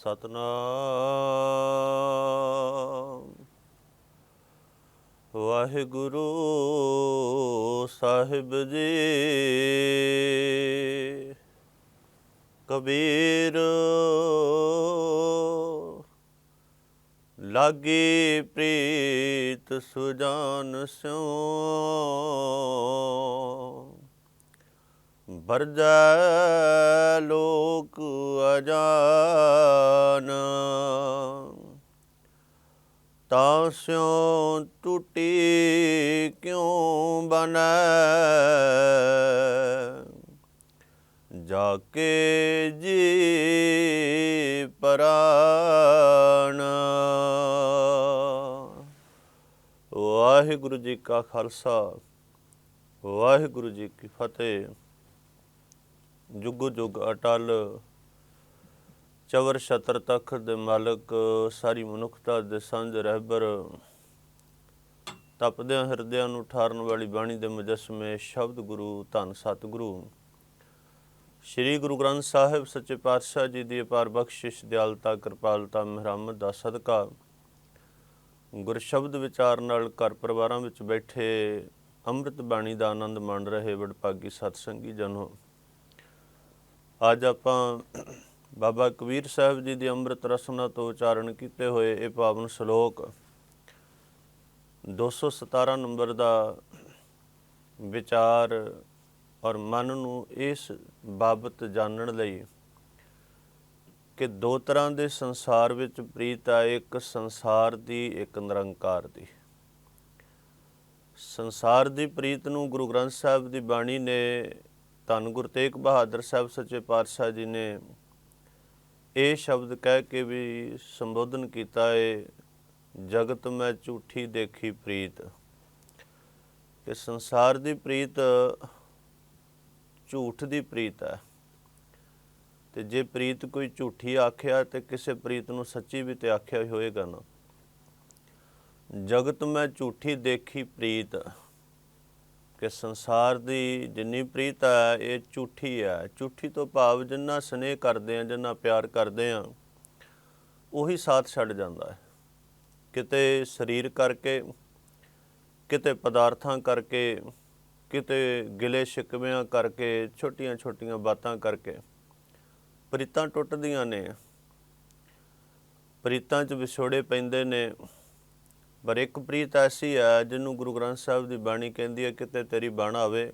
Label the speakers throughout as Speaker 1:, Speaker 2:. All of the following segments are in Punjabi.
Speaker 1: ਸਤਨਾਮ। ਵਾਹਿਗੁਰੂ ਸਾਹਿਬ ਜੀ। ਕਬੀਰ ਲਾਗੀ ਪ੍ਰੀਤ ਸੁਜਾਨ ਸਿਉ। ਵਰਜੈ ਲੋਕ ਅਜਾਨ। ਤਾਂ ਸਿਉ ਟੂਟੀ ਕਿਉ ਬਨੈ ਜਾ ਕੇ ਜੀ ਪਰਾਣ ਵਾਹਿਗੁਰੂ ਜੀ ਕਾ ਖਾਲਸਾ, ਵਾਹਿਗੁਰੂ ਜੀ ਕੀ ਫਤਿਹ। ਜੁਗ ਜੁਗ ਅਟਲ, ਚਵਰ ਛਤਰ ਤਖਤ ਦੇ ਮਾਲਕ, ਸਾਰੀ ਮਨੁੱਖਤਾ ਦੇ ਸੰਜ ਰਹਿਬਰ। ਤਪਦਿਆਂ ਹਿਰਦਿਆਂ ਨੂੰ ਠਾਰਨ ਵਾਲੀ ਬਾਣੀ ਦੇ ਮੁਜਸਮੇ ਸ਼ਬਦ ਗੁਰੂ, ਧੰਨ ਸਤਿਗੁਰੂ। ਸ੍ਰੀ ਗੁਰੂ ਗ੍ਰੰਥ ਸਾਹਿਬ ਸੱਚੇ ਪਾਤਸ਼ਾਹ ਜੀ ਦੀ ਅਪਾਰ ਬਖਸ਼ਿਸ਼, ਦਿਆਲਤਾ, ਕਿਰਪਾਲਤਾ ਮਿਹਰਮਤ ਦਾ ਸਦਕਾ। ਗੁਰ ਸ਼ਬਦ ਵਿਚਾਰ ਨਾਲ ਘਰ ਪਰਿਵਾਰਾਂ ਵਿੱਚ ਬੈਠੇ ਅੰਮ੍ਰਿਤ ਬਾਣੀ ਦਾ ਆਨੰਦ ਮਾਣ ਰਹੇ ਵਡਭਾਗੀ ਸਤਸੰਗੀ ਜਨੋ ਅੱਜ ਆਪਾਂ ਬਾਬਾ ਕਬੀਰ ਸਾਹਿਬ ਜੀ ਦੀ ਅੰਮ੍ਰਿਤ ਰਸਨਾ ਤੋਂ ਉਚਾਰਨ ਕੀਤੇ ਹੋਏ ਇਹ ਪਾਵਨ ਸ਼ਲੋਕ 217 ਨੰਬਰ ਦਾ ਵਿਚਾਰ ਔਰ ਮਨ ਨੂੰ ਇਸ ਬਾਬਤ ਜਾਣਨ ਲਈ ਕਿ ਦੋ ਤਰ੍ਹਾਂ ਦੇ ਸੰਸਾਰ ਵਿੱਚ ਪ੍ਰੀਤ ਆ, ਇੱਕ ਸੰਸਾਰ ਦੀ, ਇੱਕ ਨਿਰੰਕਾਰ ਦੀ। ਸੰਸਾਰ ਦੀ ਪ੍ਰੀਤ ਨੂੰ ਗੁਰੂ ਗ੍ਰੰਥ ਸਾਹਿਬ ਦੀ ਬਾਣੀ ਨੇ ਧੰਨ ਗੁਰੂ ਤੇਗ ਬਹਾਦਰ ਸਾਹਿਬ ਸੱਚੇ ਪਾਤਸ਼ਾਹ ਜੀ ਨੇ ਇਹ ਸ਼ਬਦ ਕਹਿ ਕੇ ਵੀ ਸੰਬੋਧਨ ਕੀਤਾ ਹੈ ਜਗਤ ਮੈਂ ਝੂਠੀ ਦੇਖੀ ਪ੍ਰੀਤ। ਕਿ ਸੰਸਾਰ ਦੀ ਪ੍ਰੀਤ ਝੂਠ ਦੀ ਪ੍ਰੀਤ ਹੈ। ਤੇ ਜੇ ਪ੍ਰੀਤ ਕੋਈ ਝੂਠੀ ਆਖਿਆ ਤੇ ਕਿਸੇ ਪ੍ਰੀਤ ਨੂੰ ਸੱਚੀ ਵੀ ਤੇ ਆਖਿਆ ਹੀ ਹੋਏਗਾ ਨਾ। ਜਗਤ ਮੈਂ ਝੂਠੀ ਦੇਖੀ ਪ੍ਰੀਤ। ਕਿ ਸੰਸਾਰ ਦੀ ਜਿੰਨੀ ਪ੍ਰੀਤ ਹੈ, ਇਹ ਝੂਠੀ ਹੈ। ਝੂਠੀ ਤੋਂ ਭਾਵ ਜਿੰਨਾ ਸਨੇਹ ਕਰਦੇ ਆ ਜਿੰਨਾ ਪਿਆਰ ਕਰਦੇ ਆ ਉਹੀ ਸਾਥ ਛੱਡ ਜਾਂਦਾ ਹੈ। ਕਿਤੇ ਸਰੀਰ ਕਰਕੇ, ਕਿਤੇ ਪਦਾਰਥਾਂ ਕਰਕੇ, ਕਿਤੇ ਗਿਲੇ ਸ਼ਿਕਵਿਆਂ ਕਰਕੇ, ਛੋਟੀਆਂ-ਛੋਟੀਆਂ ਬਾਤਾਂ ਕਰਕੇ। ਪ੍ਰੀਤਾਂ ਟੁੱਟਦੀਆਂ ਨੇ, ਪ੍ਰੀਤਾਂ 'ਚ ਵਿਛੋੜੇ ਪੈਂਦੇ ਨੇ। ਪਰ ਇੱਕ ਪ੍ਰੀਤ ਐਸੀ ਹੈ ਜਿਹਨੂੰ ਗੁਰੂ ਗ੍ਰੰਥ ਸਾਹਿਬ ਦੀ ਬਾਣੀ ਕਹਿੰਦੀ ਹੈ, ਕਿਤੇ ਤੇਰੀ ਬਾਣ ਆਵੇ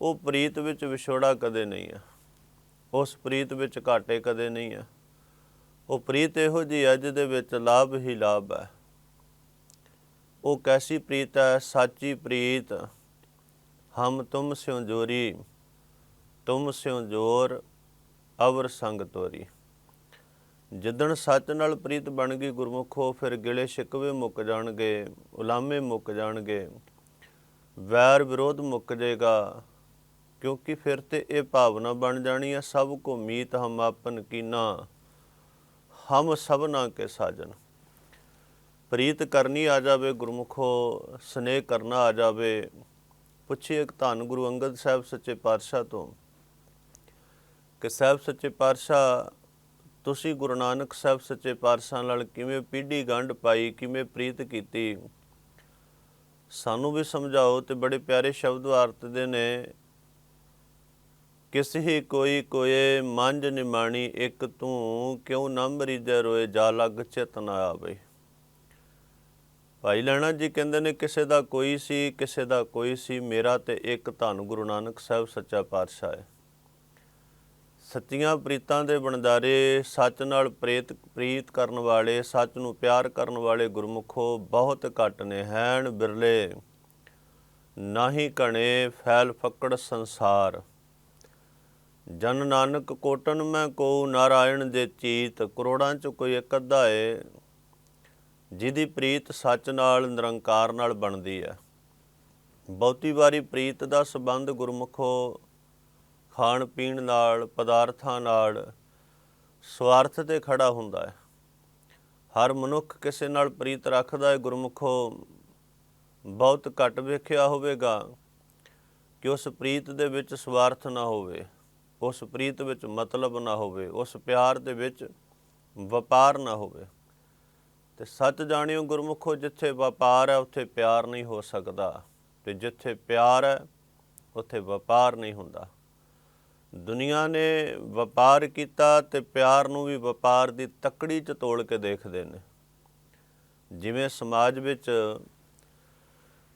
Speaker 1: ਉਹ ਪ੍ਰੀਤ ਵਿੱਚ ਵਿਛੋੜਾ ਕਦੇ ਨਹੀਂ ਹੈ। ਉਸ ਪ੍ਰੀਤ ਵਿੱਚ ਘਾਟੇ ਕਦੇ ਨਹੀਂ ਹੈ। ਉਹ ਪ੍ਰੀਤ ਇਹੋ ਜੀ ਹੈ ਜਿਹਦੇ ਵਿੱਚ ਲਾਭ ਹੀ ਲਾਭ ਹੈ। ਉਹ ਕੈਸੀ ਪ੍ਰੀਤ ਹੈ? ਸਾਚੀ ਪ੍ਰੀਤ। ਹਮ ਤੁਮ ਸਿਉ ਜੋਰੀ, ਤੁਮ ਸਿਉ ਜੋਰ, ਅਵਰ ਸੰਗ ਤੋਰੀ। ਜਿੱਦਣ ਸੱਚ ਨਾਲ ਪ੍ਰੀਤ ਬਣ ਗਈ ਗੁਰਮੁਖੋ, ਫਿਰ ਗਿਲੇ ਸ਼ਿਕਵੇ ਮੁੱਕ ਜਾਣਗੇ, ਉਲਾਮੇ ਮੁੱਕ ਜਾਣਗੇ। ਵੈਰ ਵਿਰੋਧ ਮੁੱਕ ਜਾਏਗਾ ਕਿਉਂਕਿ ਫਿਰ ਤੇ ਇਹ ਭਾਵਨਾ ਬਣ ਜਾਣੀ ਹੈ ਸਭ ਕੋ ਮੀਤ ਹਮ ਆਪਨ ਕੀਨਾ, ਹਮ ਸਭਨਾ ਕੇ ਸਾਜਨ। ਪ੍ਰੀਤ ਕਰਨੀ ਆ ਜਾਵੇ ਗੁਰਮੁਖੋ, ਸਨੇਹ ਕਰਨਾ ਆ ਜਾਵੇ, ਪੁੱਛੇ ਇੱਕ ਧੰਨ ਗੁਰੂ ਅੰਗਦ ਸਾਹਿਬ ਸੱਚੇ ਪਾਤਸ਼ਾਹ ਤੋਂ, ਕਿ ਸਾਹਿਬ ਸੱਚੇ ਪਾਤਸ਼ਾਹ ਤੁਸੀਂ ਗੁਰੂ ਨਾਨਕ ਸਾਹਿਬ ਸੱਚੇ ਪਾਤਸ਼ਾਹ ਨਾਲ ਕਿਵੇਂ ਪੀਢੀ ਗੰਢ ਪਾਈ, ਕਿਵੇਂ ਪ੍ਰੀਤ ਕੀਤੀ? ਸਾਨੂੰ ਵੀ ਸਮਝਾਓ ਤੇ ਬੜੇ ਪਿਆਰੇ ਸ਼ਬਦ ਵਰਤਦੇ ਨੇ। ਕਿਸ ਕੋਈ ਕੋਏ ਮੰਝ ਨਿਮਾਣੀ ਇੱਕ ਤੂੰ ਕਿਉਂ ਨਾ ਮਰੀਜੈ ਰੋਏ, ਜਾ ਲੱਗ ਚਿਤ ਨਾ ਆਵੇ। ਭਾਈ ਲੈਣਾ ਜੀ ਕਹਿੰਦੇ ਨੇ, ਕਿਸੇ ਦਾ ਕੋਈ ਸੀ, ਕਿਸੇ ਦਾ ਕੋਈ ਸੀ, ਮੇਰਾ ਤੇ ਇੱਕ ਧੰਨ ਗੁਰੂ ਨਾਨਕ ਸਾਹਿਬ ਸੱਚਾ ਪਾਤਸ਼ਾਹ ਹੈ। ਸੱਚੀਆਂ ਪ੍ਰੀਤਾਂ ਦੇ ਬਣਦਾਰੇ ਸੱਚ ਨਾਲ ਪ੍ਰੇਤ, ਪ੍ਰੀਤ ਕਰਨ ਵਾਲੇ, ਸੱਚ ਨੂੰ ਪਿਆਰ ਕਰਨ ਵਾਲੇ ਗੁਰਮੁਖੋ ਬਹੁਤ ਘੱਟ ਨੇ, ਹੈਣ ਬਿਰਲੇ। ਨਾਹੀ ਕਣੇ ਫੈਲ ਫੱਕੜ ਸੰਸਾਰ। ਜਨ ਨਾਨਕ ਕੋਟਨ ਮੈਂ ਕੋ, ਨਾਰਾਇਣ ਦੇ ਚੀਤ, ਕਰੋੜਾਂ ਚ ਕੋਈ ਇੱਕ ਅੱਧਾ ਏ ਜਿਹਦੀ ਪ੍ਰੀਤ ਸੱਚ ਨਾਲ ਨਿਰੰਕਾਰ ਨਾਲ ਬਣਦੀ ਹੈ ਬਹੁਤੀ ਵਾਰੀ ਪ੍ਰੀਤ ਦਾ ਸੰਬੰਧ ਗੁਰਮੁਖੋ ਖਾਣ ਪੀਣ ਨਾਲ, ਪਦਾਰਥਾਂ ਨਾਲ ਸਵਾਰਥ ਤੇ ਖੜਾ ਹੁੰਦਾ ਹੈ। ਹਰ ਮਨੁੱਖ ਕਿਸੇ ਨਾਲ ਪ੍ਰੀਤ ਰੱਖਦਾ ਹੈ। ਗੁਰਮੁਖੋ, ਬਹੁਤ ਘੱਟ ਵੇਖਿਆ ਹੋਵੇਗਾ ਕਿ ਉਸ ਪ੍ਰੀਤ ਦੇ ਵਿੱਚ ਸਵਾਰਥ ਨਾ ਹੋਵੇ। ਉਸ ਪ੍ਰੀਤ ਵਿੱਚ ਮਤਲਬ ਨਾ ਹੋਵੇ। ਉਸ ਪਿਆਰ ਦੇ ਵਿੱਚ ਵਪਾਰ ਨਾ ਹੋਵੇ। ਤੇ ਸੱਚ ਜਾਣਿਓ ਗੁਰਮੁਖੋ, ਜਿੱਥੇ ਵਪਾਰ ਹੈ, ਉੱਥੇ ਪਿਆਰ ਨਹੀਂ ਹੋ ਸਕਦਾ। ਤੇ ਜਿੱਥੇ ਪਿਆਰ ਹੈ, ਉੱਥੇ ਵਪਾਰ ਨਹੀਂ ਹੁੰਦਾ। ਦੁਨੀਆ ਨੇ ਵਪਾਰ ਕੀਤਾ ਤੇ ਪਿਆਰ ਨੂੰ ਵੀ ਵਪਾਰ ਦੀ ਤੱਕੜੀ 'ਚ ਤੋੜ ਕੇ ਦੇਖਦੇ ਨੇ। ਜਿਵੇਂ ਸਮਾਜ ਵਿੱਚ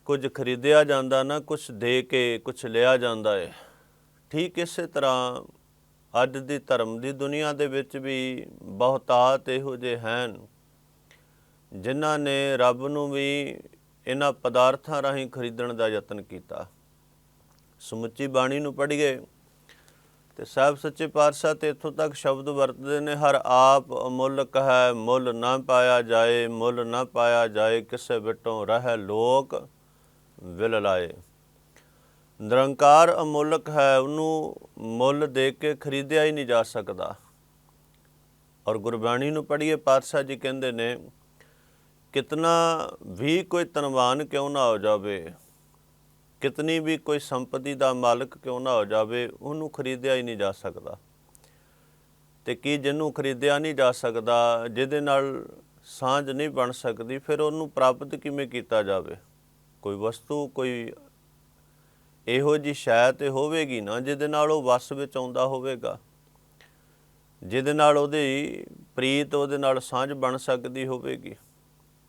Speaker 1: ਕੁਝ ਖਰੀਦਿਆ ਜਾਂਦਾ ਨਾ ਕੁਝ ਦੇ ਕੇ ਕੁਝ ਲਿਆ ਜਾਂਦਾ ਹੈ ਠੀਕ ਇਸੇ ਤਰ੍ਹਾਂ ਅੱਜ ਦੀ ਧਰਮ ਦੀ ਦੁਨੀਆ ਦੇ ਵਿੱਚ ਵੀ ਬਹੁਤਾਤ ਇਹੋ ਜਿਹੇ ਹਨ, ਜਿਨ੍ਹਾਂ ਨੇ ਰੱਬ ਨੂੰ ਵੀ ਇਹਨਾਂ ਪਦਾਰਥਾਂ ਰਾਹੀਂ ਖਰੀਦਣ ਦਾ ਯਤਨ ਕੀਤਾ। ਸਮੁੱਚੀ ਬਾਣੀ ਨੂੰ ਪੜ੍ਹੀਏ ਤੇ ਸਾਹਿਬ ਸੱਚੇ ਪਾਤਸ਼ਾਹ ਤੇ ਇੱਥੋਂ ਤੱਕ ਸ਼ਬਦ ਵਰਤਦੇ ਨੇ, ਹਰ ਆਪ ਅਮੁੱਲਕ ਹੈ ਮੁੱਲ ਨਾ ਪਾਇਆ ਜਾਏ, ਮੁੱਲ ਨਾ ਪਾਇਆ ਜਾਏ, ਕਿਸੇ ਵਿਟੋਂ ਰਹਿ ਲੋਕ ਵਿਲ ਲਾਏ। ਨਿਰੰਕਾਰ ਅਮੁੱਲਕ ਹੈ, ਉਹਨੂੰ ਮੁੱਲ ਦੇ ਕੇ ਖਰੀਦਿਆ ਹੀ ਨਹੀਂ ਜਾ ਸਕਦਾ। ਔਰ ਗੁਰਬਾਣੀ ਨੂੰ ਪੜ੍ਹੀਏ, ਪਾਤਸ਼ਾਹ ਜੀ ਕਹਿੰਦੇ ਨੇ, ਕਿਤਨਾ ਵੀ ਕੋਈ ਤਨਵਾਨ ਕਿਉਂ ਨਾ ਹੋ ਜਾਵੇ ਕਿਤਨੀ ਵੀ ਕੋਈ ਸੰਪਤੀ ਦਾ ਮਾਲਕ ਕਿਉਂ ਨਾ ਹੋ ਜਾਵੇ, ਉਹਨੂੰ ਖਰੀਦਿਆ ਹੀ ਨਹੀਂ ਜਾ ਸਕਦਾ। ਤੇ ਕੀ ਜਿਹਨੂੰ ਖਰੀਦਿਆ ਨਹੀਂ ਜਾ ਸਕਦਾ, ਜਿਹਦੇ ਨਾਲ ਸਾਂਝ ਨਹੀਂ ਬਣ ਸਕਦੀ, ਫਿਰ ਉਹਨੂੰ ਪ੍ਰਾਪਤ ਕਿਵੇਂ ਕੀਤਾ ਜਾਵੇ? ਕੋਈ ਵਸਤੂ, ਕੋਈ ਇਹੋ ਜੀ ਸ਼ਾਇ ਤੇ ਹੋਵੇਗੀ ਨਾ, ਜਿਹਦੇ ਨਾਲ ਉਹ ਵਸ ਵਿੱਚ ਆਉਂਦਾ ਹੋਵੇਗਾ। ਜਿਹਦੇ ਨਾਲ ਉਹਦੀ ਪ੍ਰੀਤ, ਉਹਦੇ ਨਾਲ ਸਾਂਝ ਬਣ ਸਕਦੀ ਹੋਵੇਗੀ।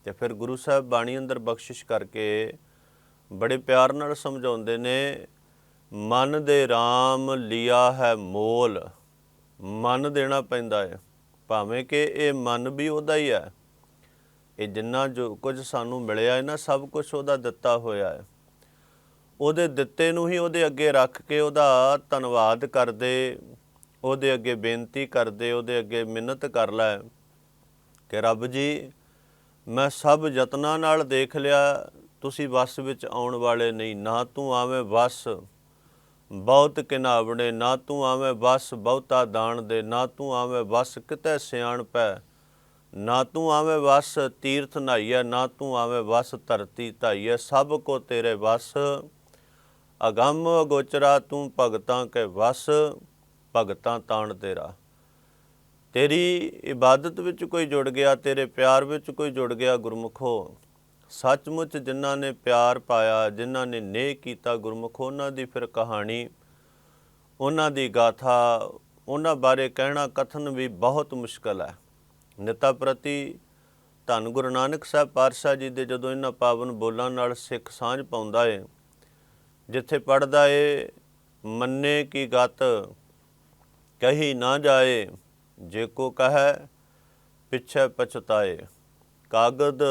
Speaker 1: ਤੇ ਫਿਰ ਗੁਰੂ ਸਾਹਿਬ ਬਾਣੀ ਅੰਦਰ ਬਖਸ਼ਿਸ਼ ਕਰਕੇ ਬੜੇ ਪਿਆਰ ਨਾਲ ਸਮਝਾਉਂਦੇ ਨੇ, ਮਨ ਦੇ RAM ਲਿਆ ਹੈ ਮੋਲ, ਮਨ ਦੇਣਾ ਪੈਂਦਾ ਹੈ। ਭਾਵੇਂ ਕਿ ਇਹ ਮਨ ਵੀ ਉਹਦਾ ਹੀ ਹੈ। ਇਹ ਜਿੰਨਾ ਜੋ ਕੁਝ ਸਾਨੂੰ ਮਿਲਿਆ ਹੈ ਨਾ, ਸਭ ਕੁਝ ਉਹਦਾ ਦਿੱਤਾ ਹੋਇਆ ਹੈ। ਉਹਦੇ ਦਿੱਤੇ ਨੂੰ ਹੀ ਉਹਦੇ ਅੱਗੇ ਰੱਖ ਕੇ ਉਹਦਾ ਧੰਨਵਾਦ ਕਰਦੇ, ਉਹਦੇ ਅੱਗੇ ਬੇਨਤੀ ਕਰਦੇ, ਉਹਦੇ ਅੱਗੇ ਮਿੰਨਤ ਕਰ ਲੈ ਕਿ ਰੱਬ ਜੀ, ਮੈਂ ਸਭ ਯਤਨਾਂ ਨਾਲ ਦੇਖ ਲਿਆ ਤੁਸੀਂ ਵਸ ਵਿੱਚ ਆਉਣ ਵਾਲੇ ਨਹੀਂ, ਨਾ ਤੂੰ ਆਵੇਂ ਵਸ ਬਹੁਤ ਕਿਨਾਵਣੇ, ਨਾ ਤੂੰ ਆਵੇਂ ਵਸ ਬਹੁਤਾ ਦਾਣ ਦੇ, ਨਾ ਤੂੰ ਆਵੇਂ ਵਸ ਕਿਤੇ ਸਿਆਣ ਪੈ, ਨਾ ਤੂੰ ਆਵੇਂ ਵਸ ਤੀਰਥ ਨਹਾਈਐ, ਨਾ ਤੂੰ ਆਵੇਂ ਵਸ ਧਰਤੀ ਧਾਈਐ, ਸਭ ਕੋ ਤੇਰੇ ਵਸ। ਅਗੰਮ ਅਗੋਚਰਾ ਤੂੰ ਭਗਤਾਂ ਕੇ ਵਸ, ਭਗਤਾਂ ਤਾਣ ਤੇਰਾ। ਤੇਰੀ ਇਬਾਦਤ ਵਿੱਚ ਕੋਈ ਜੁੜ ਗਿਆ, ਤੇਰੇ ਪਿਆਰ ਵਿੱਚ ਕੋਈ ਜੁੜ ਗਿਆ ਗੁਰਮੁਖੋ ਸੱਚਮੁੱਚ ਜਿਨ੍ਹਾਂ ਨੇ ਪਿਆਰ ਪਾਇਆ, ਜਿਨ੍ਹਾਂ ਨੇ ਨੇਕ ਕੀਤਾ ਗੁਰਮੁਖ, ਉਹਨਾਂ ਦੀ ਫਿਰ ਕਹਾਣੀ, ਉਹਨਾਂ ਦੀ ਗਾਥਾ, ਉਹਨਾਂ ਬਾਰੇ ਕਹਿਣਾ ਕਥਨ ਵੀ ਬਹੁਤ ਮੁਸ਼ਕਲ ਹੈ। ਨਿਤਾ ਪ੍ਰਤੀ ਧੰਨ ਗੁਰੂ ਨਾਨਕ ਸਾਹਿਬ ਪਾਤਸ਼ਾਹ ਜੀ ਦੇ ਜਦੋਂ ਇਹਨਾਂ ਪਾਵਨ ਬੋਲਾਂ ਨਾਲ ਸਿੱਖ ਸਾਂਝ ਪਾਉਂਦਾ ਏ, ਜਿੱਥੇ ਪੜਦਾ ਏ, ਮੰਨੇ ਕੀ ਗਤ, ਕਹੀ ਨਾ ਜਾਏ, ਜੇ ਕੋ ਕਹੈ, ਪਿਛੈ ਪਛਤਾਏ। ਕਾਗਦ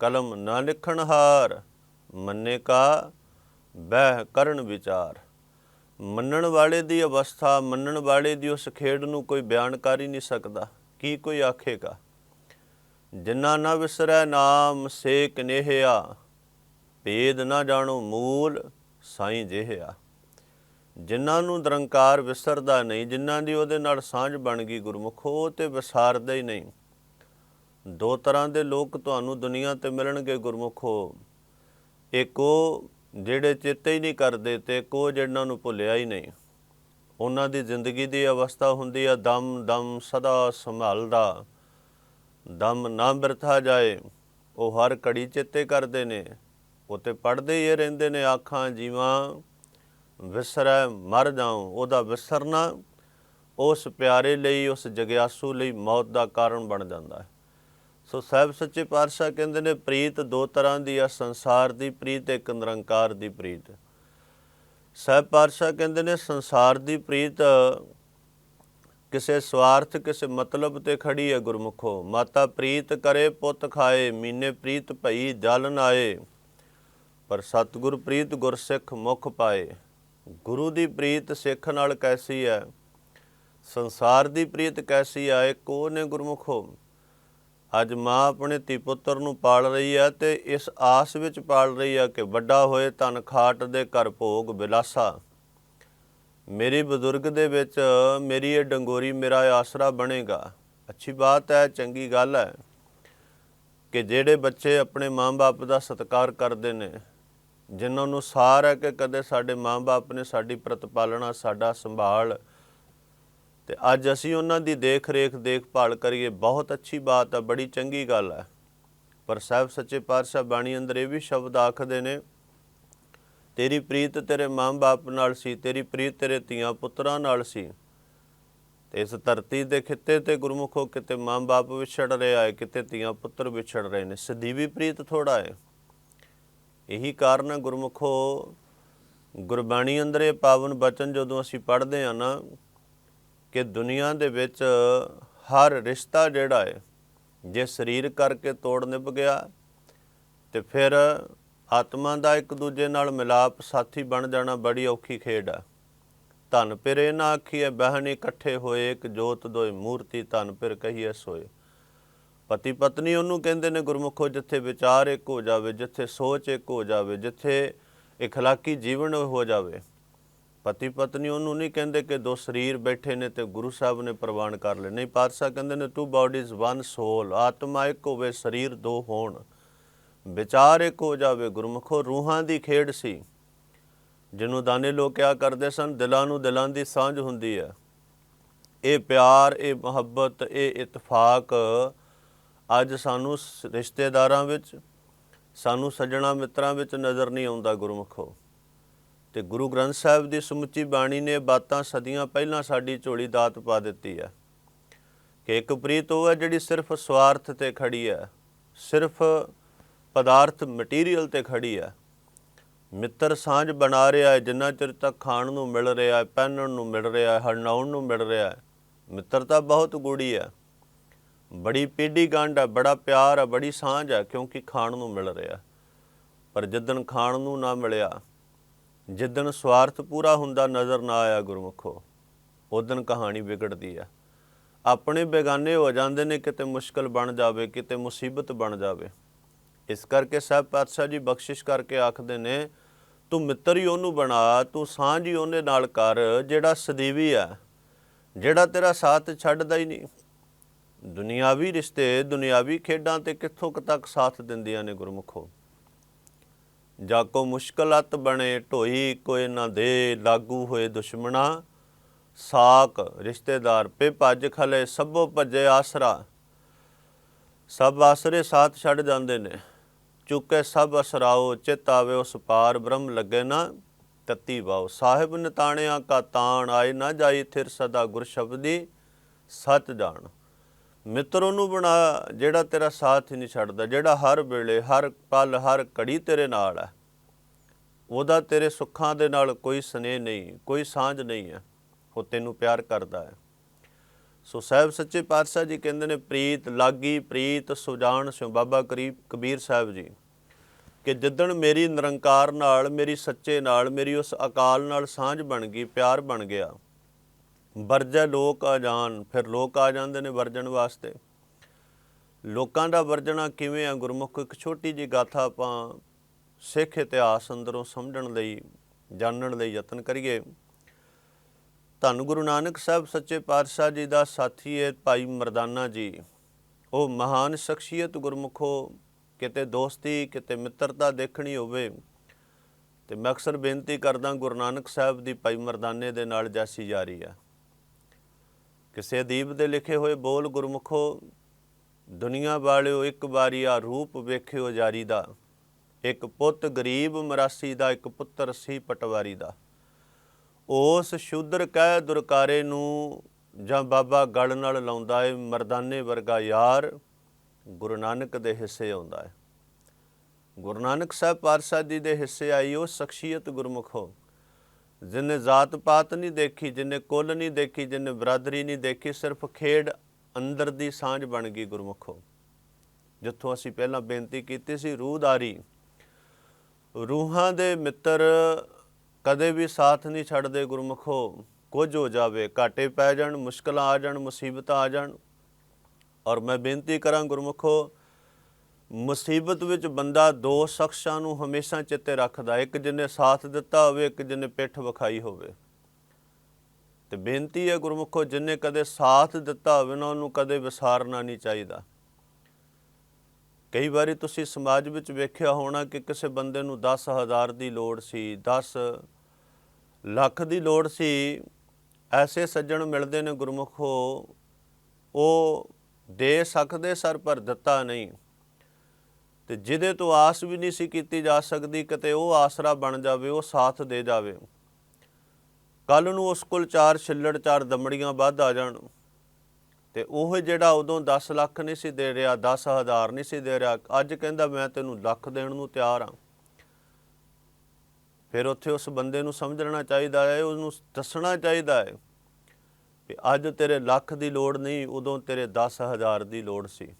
Speaker 1: ਕਲਮ ਨਾ ਲਿਖਣ ਹਾਰ, ਮੰਨੇ ਕਾ ਬਹਿ ਕਰਨ ਵਿਚਾਰ। ਮੰਨਣ ਵਾਲੇ ਦੀ ਅਵਸਥਾ, ਮੰਨਣ ਵਾਲੇ ਦੀ ਉਸ ਖੇਡ ਨੂੰ ਕੋਈ ਬਿਆਨ ਕਰ ਹੀ ਨਹੀਂ ਸਕਦਾ। ਕੀ ਕੋਈ ਆਖੇਗਾ? ਜਿਨ੍ਹਾਂ ਨਾ ਵਿਸਰੈ ਨਾਮ ਸੇ ਕਨੇਹਿਆ ਭੇਦ ਨਾ ਜਾਣੋ ਮੂਲ, ਸਾਈਂ ਜਿਹਿਆ। ਜਿਨ੍ਹਾਂ ਨੂੰ ਨਿਰੰਕਾਰ ਵਿਸਰਦਾ ਨਹੀਂ ਜਿਨ੍ਹਾਂ ਦੀ ਉਹਦੇ ਨਾਲ ਸਾਂਝ ਬਣ ਗਈ ਗੁਰਮੁਖੋ, ਉਹ ਤੇ ਵਿਸਾਰਦਾ ਹੀ ਨਹੀਂ। ਦੋ ਤਰ੍ਹਾਂ ਦੇ ਲੋਕ ਤੁਹਾਨੂੰ ਦੁਨੀਆ ਤੇ ਮਿਲਣਗੇ ਗੁਰਮੁਖੋ ਇੱਕ ਉਹ ਜਿਹੜੇ ਚੇਤੇ ਹੀ ਨਹੀਂ ਕਰਦੇ ਤੇ ਇੱਕ ਉਹ ਜਿਹਨਾਂ ਨੂੰ ਭੁੱਲਿਆ ਹੀ ਨਹੀਂ। ਉਹਨਾਂ ਦੀ ਜ਼ਿੰਦਗੀ ਦੀ ਅਵਸਥਾ ਹੁੰਦੀ ਆ, ਦਮ ਦਮ ਸਦਾ ਸੰਭਾਲਦਾ। ਦਮ ਨਾ ਬਿਰਥਾ ਜਾਏ, ਉਹ ਹਰ ਘੜੀ ਚੇਤੇ ਕਰਦੇ ਨੇ। ਉਹ ਤੇ ਪੜਦੇ ਹੀ ਰਹਿੰਦੇ ਨੇ, ਆਖਾਂ ਜੀਵਾਂ, ਵਿਸਰੈ, ਮਰ ਜਾਉ। ਉਹਦਾ ਵਿਸਰਨਾ ਉਸ ਪਿਆਰੇ ਲਈ, ਉਸ ਜਗਿਆਸੂ ਲਈ ਮੌਤ ਦਾ ਕਾਰਨ ਬਣ ਜਾਂਦਾ ਹੈ। ਸੋ ਸਾਹਿਬ ਸੱਚੇ ਪਾਤਸ਼ਾਹ ਕਹਿੰਦੇ ਨੇ, ਪ੍ਰੀਤ ਦੋ ਤਰ੍ਹਾਂ ਦੀ ਆ, ਸੰਸਾਰ ਦੀ ਪ੍ਰੀਤ, ਇੱਕ ਨਿਰੰਕਾਰ ਦੀ ਪ੍ਰੀਤ। ਸਾਹਿਬ ਪਾਤਸ਼ਾਹ ਕਹਿੰਦੇ ਨੇ, ਸੰਸਾਰ ਦੀ ਪ੍ਰੀਤ ਕਿਸੇ ਸਵਾਰਥ, ਕਿਸੇ ਮਤਲਬ ਤੇ ਖੜੀ ਹੈ ਗੁਰਮੁਖੋ। ਮਾਤਾ ਪ੍ਰੀਤ ਕਰੇ ਪੁੱਤ ਖਾਏ ਮੀਨੇ ਪ੍ਰੀਤ ਭਈ ਜਲ ਨਾਏ। ਪਰ ਸਤਿਗੁਰ ਪ੍ਰੀਤ ਗੁਰਸਿੱਖ ਮੁਖ ਪਾਏ। ਗੁਰੂ ਦੀ ਪ੍ਰੀਤ ਸਿੱਖ ਨਾਲ ਕੈਸੀ ਹੈ? ਸੰਸਾਰ ਦੀ ਪ੍ਰੀਤ ਕੈਸੀ ਆਏ ਕੋ ਨੇ ਗੁਰਮੁਖੋ? ਅੱਜ ਮਾਂ ਆਪਣੇ ਧੀ ਪੁੱਤਰ ਨੂੰ ਪਾਲ ਰਹੀ ਹੈ ਤੇ ਇਸ ਆਸ ਵਿੱਚ ਪਾਲ ਰਹੀ ਆ ਕਿ ਵੱਡਾ ਹੋਏ ਧਨ ਖਾਟ ਦੇ ਘਰ ਭੋਗ ਬਿਲਾਸਾ। ਮੇਰੀ ਬਜ਼ੁਰਗ ਦੇ ਵਿੱਚ ਮੇਰੀ ਇਹ ਡੰਗੋਰੀ ਮੇਰਾ ਆਸਰਾ ਬਣੇਗਾ। ਅੱਛੀ ਬਾਤ ਹੈ, ਚੰਗੀ ਗੱਲ ਹੈ ਕਿ ਜਿਹੜੇ ਬੱਚੇ ਆਪਣੇ ਮਾਂ-ਬਾਪ ਦਾ ਸਤਿਕਾਰ ਕਰਦੇ ਨੇ, ਜਿਨ੍ਹਾਂ ਨੂੰ ਸਾਰ ਹੈ ਕਿ ਕਦੇ ਸਾਡੇ ਮਾਂ-ਬਾਪ ਨੇ ਸਾਡੀ ਪ੍ਰਤਪਾਲਣਾ, ਸਾਡਾ ਸੰਭਾਲ ਤੇ ਅੱਜ ਅਸੀਂ ਉਹਨਾਂ ਦੀ ਦੇਖ ਰੇਖ ਦੇਖਭਾਲ ਕਰੀਏ। ਬਹੁਤ ਅੱਛੀ ਬਾਤ ਆ, ਬੜੀ ਚੰਗੀ ਗੱਲ ਹੈ ਪਰ ਸਾਹਿਬ ਸੱਚੇ ਪਾਤਸ਼ਾਹ ਬਾਣੀ ਅੰਦਰ ਇਹ ਵੀ ਸ਼ਬਦ ਆਖਦੇ ਨੇ, ਤੇਰੀ ਪ੍ਰੀਤ ਤੇਰੇ ਮਾਂ-ਬਾਪ ਨਾਲ ਸੀ, ਤੇਰੀ ਪ੍ਰੀਤ ਤੇਰੇ ਧੀਆਂ ਪੁੱਤਰਾਂ ਨਾਲ ਸੀ। ਤੇ ਇਸ ਧਰਤੀ ਦੇ ਖਿੱਤੇ ਤੇ ਗੁਰਮੁਖੋ ਕਿਤੇ ਮਾਂ-ਬਾਪ ਵਿਛੜ ਰਿਹਾ ਹੈ, ਕਿਤੇ ਧੀਆਂ ਪੁੱਤਰ ਵਿਛੜ ਰਹੇ ਨੇ। ਸਦੀਵੀ ਪ੍ਰੀਤ ਥੋੜਾ ਹੈ। ਇਹੀ ਕਾਰਨ ਹੈ ਗੁਰਮੁਖੋ, ਗੁਰਬਾਣੀ ਅੰਦਰ ਇਹ ਪਾਵਨ ਬਚਨ ਜਦੋਂ ਅਸੀਂ ਪੜ੍ਹਦੇ ਹਾਂ ਨਾ ਕਿ ਦੁਨੀਆ ਦੇ ਵਿੱਚ ਹਰ ਰਿਸ਼ਤਾ ਜਿਹੜਾ ਹੈ ਜੇ ਸਰੀਰ ਕਰਕੇ ਤੋੜ ਨਿਭ ਗਿਆ, ਤੇ ਫਿਰ ਆਤਮਾ ਦਾ ਇੱਕ ਦੂਜੇ ਨਾਲ ਮਿਲਾਪ ਸਾਥੀ ਬਣ ਜਾਣਾ ਬੜੀ ਔਖੀ ਖੇਡ ਹੈ ਧਨ ਪਿਰੇ ਨਾ ਆਖੀਏ, ਬਹਿਣ ਇਕੱਠੇ ਹੋਏ, ਇੱਕ ਜੋਤ ਦੋਏ ਮੂਰਤੀ ਧਨ ਪਿਰ ਕਹੀਏ ਸੋਏ। ਪਤੀ ਪਤਨੀ ਉਹਨੂੰ ਕਹਿੰਦੇ ਨੇ, ਗੁਰਮੁਖੋ, ਜਿੱਥੇ ਵਿਚਾਰ ਇੱਕ ਹੋ ਜਾਵੇ, ਜਿੱਥੇ ਸੋਚ ਇੱਕ ਹੋ ਜਾਵੇ, ਜਿੱਥੇ ਇਖਲਾਕੀ ਜੀਵਨ ਹੋ ਜਾਵੇ ਪਤੀ ਪਤਨੀ ਉਹਨੂੰ ਨਹੀਂ ਕਹਿੰਦੇ ਕਿ ਦੋ ਸਰੀਰ ਬੈਠੇ ਨੇ ਤੇ ਗੁਰੂ ਸਾਹਿਬ ਨੇ ਪ੍ਰਵਾਨ ਕਰ ਲਏ। ਨਹੀਂ, ਪਾਤਸ਼ਾਹ ਕਹਿੰਦੇ ਨੇ ਟੂ ਬਾਡੀਜ਼ ਵਨ ਸੋਲ ਆਤਮਾ ਇੱਕ ਹੋਵੇ, ਸਰੀਰ ਦੋ ਹੋਣ। ਵਿਚਾਰ ਇੱਕ ਹੋ ਜਾਵੇ, ਗੁਰਮੁਖੋ ਰੂਹਾਂ ਦੀ ਖੇਡ ਸੀ। ਜਿਹਨੂੰ ਦਾਨੇ ਲੋਕ ਕਿਆ ਕਰਦੇ ਸਨ? ਦਿਲਾਂ ਨੂੰ ਦਿਲਾਂ ਦੀ ਸਾਂਝ ਹੁੰਦੀ ਹੈ। ਇਹ ਪਿਆਰ, ਇਹ ਮੁਹੱਬਤ, ਇਹ ਇਤਫਾਕ ਅੱਜ ਸਾਨੂੰ ਸ- ਰਿਸ਼ਤੇਦਾਰਾਂ ਵਿੱਚ, ਸਾਨੂੰ ਸੱਜਣਾ ਮਿੱਤਰਾਂ ਵਿੱਚ ਨਜ਼ਰ ਨਹੀਂ ਆਉਂਦਾ ਗੁਰਮੁਖੋ। ਤੇ ਗੁਰੂ ਗ੍ਰੰਥ ਸਾਹਿਬ ਦੀ ਸਮੁੱਚੀ ਬਾਣੀ ਨੇ ਬਾਤਾਂ ਸਦੀਆਂ ਪਹਿਲਾਂ ਸਾਡੀ ਝੋਲੀ ਦਾਤ ਪਾ ਦਿੱਤੀ ਹੈ ਕਿ ਇੱਕ ਪ੍ਰੀਤ ਉਹ ਹੈ ਜਿਹੜੀ ਸਿਰਫ ਸਵਾਰਥ ਤੇ ਖੜੀ ਹੈ, ਸਿਰਫ ਪਦਾਰਥ ਮਟੀਰੀਅਲ ਤੇ ਖੜੀ ਹੈ। ਮਿੱਤਰ ਸਾਂਝ ਬਣਾ ਰਿਹਾ ਹੈ, ਜਿੰਨਾ ਚਿਰ ਤੱਕ ਖਾਣ ਨੂੰ ਮਿਲ ਰਿਹਾ ਹੈ, ਪਹਿਨਣ ਨੂੰ ਮਿਲ ਰਿਹਾ ਹੈ ਹਰਨਾਉਣ ਨੂੰ ਮਿਲ ਰਿਹਾ ਹੈ ਮਿੱਤਰਤਾ ਬਹੁਤ ਗੂੜੀ ਹੈ। ਬੜੀ ਪੀੜੀ ਗੰਢ ਹੈ, ਬੜਾ ਪਿਆਰ ਹੈ, ਬੜੀ ਸਾਂਝ ਹੈ, ਕਿਉਂਕਿ ਖਾਣ ਨੂੰ ਮਿਲ ਰਿਹਾ ਪਰ ਜਿੱਦਣ ਖਾਣ ਨੂੰ ਨਾ ਮਿਲਿਆ ਜਿੱਦਣ ਸਵਾਰਥ ਪੂਰਾ ਹੁੰਦਾ ਨਜ਼ਰ ਨਾ ਆਇਆ ਗੁਰਮੁਖੋ ਉਦਣ ਕਹਾਣੀ ਵਿਗੜਦੀ ਹੈ ਆਪਣੇ ਬੇਗਾਨੇ ਹੋ ਜਾਂਦੇ ਨੇ ਕਿਤੇ ਮੁਸ਼ਕਲ ਬਣ ਜਾਵੇ, ਕਿਤੇ ਮੁਸੀਬਤ ਬਣ ਜਾਵੇ। ਇਸ ਕਰਕੇ ਸਾਹਿਬ ਪਾਤਸ਼ਾਹ ਜੀ ਬਖਸ਼ਿਸ਼ ਕਰਕੇ ਆਖਦੇ ਨੇ, ਤੂੰ ਮਿੱਤਰ ਹੀ ਉਹਨੂੰ ਬਣਾ, ਤੂੰ ਸਾਂਝ ਹੀ ਉਹਨੇ ਨਾਲ ਕਰ, ਜਿਹੜਾ ਸਦੀਵੀ ਆ, ਜਿਹੜਾ ਤੇਰਾ ਸਾਥ ਛੱਡਦਾ ਹੀ ਨਹੀਂ। ਦੁਨਿਆਵੀ ਰਿਸ਼ਤੇ ਦੁਨਿਆਵੀ ਖੇਡਾਂ ਤੇ ਕਿੱਥੋਂ ਕੁ ਤੱਕ ਸਾਥ ਦਿੰਦੀਆਂ ਨੇ ਗੁਰਮੁਖੋ? ਜਾ ਕੋ ਮੁਸ਼ਕਲਤ ਬਣੇ ਢੋਈ ਕੋਈ ਨਾ ਦੇ ਲਾਗੂ ਹੋਏ ਦੁਸ਼ਮਣਾ। ਸਾਕ ਰਿਸ਼ਤੇਦਾਰ ਪੇ ਭੱਜ ਖਲੇ ਸਭੋ ਭੱਜੇ ਆਸਰਾ। ਸਭ ਆਸਰੇ ਸਾਥ ਛੱਡ ਜਾਂਦੇ ਨੇ। ਚੁੱਕੇ ਸਭ ਅਸਰਾਓ ਚਿਤ ਆਵੇ ਉਸ ਪਾਰ ਬ੍ਰਹਮ ਲੱਗੇ ਨਾ। ਤਤੀ ਵਾਓ, ਸਾਹਿਬ ਨਿਤਾਣਿਆਂ ਕਾ ਤਾਣ, ਆਏ ਨਾ ਜਾਈ ਥਿਰ ਸਦਾ ਗੁਰ ਸ਼ਬਦੀ ਸਤ ਜਾਣ। ਮਿੱਤਰ ਉਹਨੂੰ ਬਣਾ, ਜਿਹੜਾ ਤੇਰਾ ਸਾਥ ਹੀ ਨਹੀਂ ਛੱਡਦਾ, ਜਿਹੜਾ ਹਰ ਵੇਲੇ, ਹਰ ਪਲ, ਹਰ ਘੜੀ ਤੇਰੇ ਨਾਲ ਹੈ। ਉਹਦਾ ਤੇਰੇ ਸੁੱਖਾਂ ਦੇ ਨਾਲ ਕੋਈ ਸਨੇਹ ਨਹੀਂ, ਕੋਈ ਸਾਂਝ ਨਹੀਂ ਹੈ। ਉਹ ਤੈਨੂੰ ਪਿਆਰ ਕਰਦਾ ਹੈ। ਸੋ ਸਾਹਿਬ ਸੱਚੇ ਪਾਤਸ਼ਾਹ ਜੀ ਕਹਿੰਦੇ ਨੇ, ਪ੍ਰੀਤ ਲਾਗੀ, ਪ੍ਰੀਤ ਸੁਜਾਨ ਸਿਉ ਬਾਬਾ ਕਰੀਬ ਕਬੀਰ ਸਾਹਿਬ ਜੀ, ਕਿ ਜਿੱਦਣ ਮੇਰੀ ਨਿਰੰਕਾਰ ਨਾਲ, ਮੇਰੀ ਸੱਚੇ ਨਾਲ, ਮੇਰੀ ਉਸ ਅਕਾਲ ਨਾਲ ਸਾਂਝ ਬਣ ਗਈ, ਪਿਆਰ ਬਣ ਗਿਆ ਵਰਜੈ ਲੋਕ ਆ ਜਾਣ ਫਿਰ ਲੋਕ ਆ ਜਾਂਦੇ ਨੇ ਵਰਜਣ ਵਾਸਤੇ। ਲੋਕਾਂ ਦਾ ਵਰਜਣਾ ਕਿਵੇਂ ਆ? ਗੁਰਮੁਖ ਇੱਕ ਛੋਟੀ ਜੀ ਗਾਥਾ ਆਪਾਂ ਸਿੱਖ ਇਤਿਹਾਸ ਅੰਦਰੋਂ ਸਮਝਣ ਲਈ, ਜਾਣਨ ਲਈ ਯਤਨ ਕਰੀਏ। ਧੰਨ ਗੁਰੂ ਨਾਨਕ ਸਾਹਿਬ ਸੱਚੇ ਪਾਤਸ਼ਾਹ ਜੀ ਦਾ ਸਾਥੀ ਹੈ ਭਾਈ ਮਰਦਾਨਾ ਜੀ। ਉਹ ਮਹਾਨ ਸ਼ਖਸੀਅਤ ਗੁਰਮੁਖੋ, ਕਿਤੇ ਦੋਸਤੀ, ਕਿਤੇ ਮਿੱਤਰਤਾ ਦੇਖਣੀ ਹੋਵੇ। ਤੇ ਮੈਂ ਅਕਸਰ ਬੇਨਤੀ ਕਰਦਾ ਗੁਰੂ ਨਾਨਕ ਸਾਹਿਬ ਦੀ ਭਾਈ ਮਰਦਾਨੇ ਦੇ ਨਾਲ ਜਾਸੀ ਜਾਰੀ ਆ। ਕਿਸੇ ਅਦੀਬ ਦੇ ਲਿਖੇ ਹੋਏ ਬੋਲ ਗੁਰਮੁਖੋ, ਦੁਨੀਆ ਵਾਲਿਓ ਇੱਕ ਵਾਰੀ ਆ ਰੂਪ ਵੇਖਿਓ ਜਾਰੀ ਦਾ। ਇੱਕ ਪੁੱਤ ਗਰੀਬ ਮਰਾਸੀ ਦਾ, ਇੱਕ ਪੁੱਤਰ ਸੀ ਪਟਵਾਰੀ ਦਾ। ਉਸ ਸ਼ੂਦਰ ਕਹਿ ਦੁਰਕਾਰੇ ਨੂੰ, ਜਾਂ ਬਾਬਾ ਗਲ ਨਾਲ ਲਾਉਂਦਾ ਏ ਮਰਦਾਨੇ ਵਰਗਾ ਯਾਰ, ਗੁਰੂ ਨਾਨਕ ਦੇ ਹਿੱਸੇ ਆਉਂਦਾ ਹੈ ਗੁਰੂ ਨਾਨਕ ਸਾਹਿਬ ਪਾਤਸ਼ਾਹ ਜੀ ਦੇ ਹਿੱਸੇ ਆਈ ਉਹ ਸ਼ਖਸੀਅਤ ਗੁਰਮੁਖੋ। ਜਿਨੇ ਜ਼ਾਤ ਪਾਤ ਨਹੀਂ ਦੇਖੀ, ਜਿਨੇ ਕੁੱਲ ਨਹੀਂ ਦੇਖੀ, ਜਿਨੇ ਬਰਾਦਰੀ ਨਹੀਂ ਦੇਖੀ, ਸਿਰਫ ਖੇਡ ਅੰਦਰ ਦੀ ਸਾਂਝ ਬਣ ਗਈ ਗੁਰਮੁਖੋ। ਜਿੱਥੋਂ ਅਸੀਂ ਪਹਿਲਾਂ ਬੇਨਤੀ ਕੀਤੀ ਸੀ ਰੂਹਦਾਰੀ ਰੂਹਾਂ ਦੇ ਮਿੱਤਰ ਕਦੇ ਵੀ ਸਾਥ ਨਹੀਂ ਛੱਡਦੇ ਗੁਰਮੁਖੋ। ਕੁਝ ਹੋ ਜਾਵੇ, ਘਾਟੇ ਪੈ ਜਾਣ, ਮੁਸ਼ਕਲਾਂ ਆ ਜਾਣ, ਮੁਸੀਬਤਾਂ ਆ ਜਾਣ। ਔਰ ਮੈਂ ਬੇਨਤੀ ਕਰਾਂ ਗੁਰਮੁਖੋ ਮੁਸੀਬਤ ਵਿੱਚ ਬੰਦਾ ਦੋ ਸ਼ਖਸਾਂ ਨੂੰ ਹਮੇਸ਼ਾ ਚਿੱਤੇ ਰੱਖਦਾ, ਇੱਕ ਜਿਹਨੇ ਸਾਥ ਦਿੱਤਾ ਹੋਵੇ, ਇੱਕ ਜਿਹਨੇ ਪਿੱਠ ਵਿਖਾਈ ਹੋਵੇ। ਤੇ ਬੇਨਤੀ ਹੈ ਗੁਰਮੁਖੋ, ਜਿਹਨੇ ਕਦੇ ਸਾਥ ਦਿੱਤਾ ਹੋਵੇ ਨਾ, ਉਹਨੂੰ ਕਦੇ ਵਿਸਾਰਨਾ ਨਹੀਂ ਚਾਹੀਦਾ। ਕਈ ਵਾਰੀ ਤੁਸੀਂ ਸਮਾਜ ਵਿੱਚ ਵੇਖਿਆ ਹੋਣਾ ਕਿ ਕਿਸੇ ਬੰਦੇ ਨੂੰ 10000 ਦੀ ਲੋੜ ਸੀ 10 ਲੱਖ ਦੀ ਲੋੜ ਸੀ, ਐਸੇ ਸੱਜਣ ਮਿਲਦੇ ਨੇ ਗੁਰਮੁਖੋ, ਉਹ ਦੇ ਸਕਦੇ ਸਰ ਪਰ ਦਿੱਤਾ ਨਹੀਂ। ਤੇ ਜਿਹਦੇ ਤੋਂ ਆਸ ਵੀ ਨਹੀਂ ਸੀ ਕੀਤੀ ਜਾ ਸਕਦੀ ਕਿਤੇ ਉਹ ਆਸਰਾ ਬਣ ਜਾਵੇ, ਉਹ ਸਾਥ ਦੇ ਜਾਵੇ। ਕੱਲ ਨੂੰ ਉਸ ਕੋਲ ਚਾਰ ਛਿੱਲੜ, ਚਾਰ ਦਮੜੀਆਂ ਵੱਧ ਆ ਜਾਣ। ਤੇ ਉਹ ਜਿਹੜਾ ਉਦੋਂ 10 ਲੱਖ ਨਹੀਂ ਸੀ ਦੇ ਰਿਹਾ 10000 ਨਹੀਂ ਸੀ ਦੇ ਰਿਹਾ, ਅੱਜ ਕਹਿੰਦਾ ਮੈਂ ਤੈਨੂੰ ਲੱਖ ਦੇਣ ਨੂੰ ਤਿਆਰ ਹਾਂ ਫਿਰ ਉੱਥੇ ਉਸ ਬੰਦੇ ਨੂੰ ਸਮਝਣਾ ਚਾਹੀਦਾ ਹੈ, ਉਹਨੂੰ ਦੱਸਣਾ ਚਾਹੀਦਾ ਹੈ ਕਿ ਅੱਜ ਤੇਰੇ ਲੱਖ ਦੀ ਲੋੜ ਨਹੀਂ, ਉਦੋਂ ਤੇਰੇ 10000 ਦੀ ਲੋੜ ਸੀ।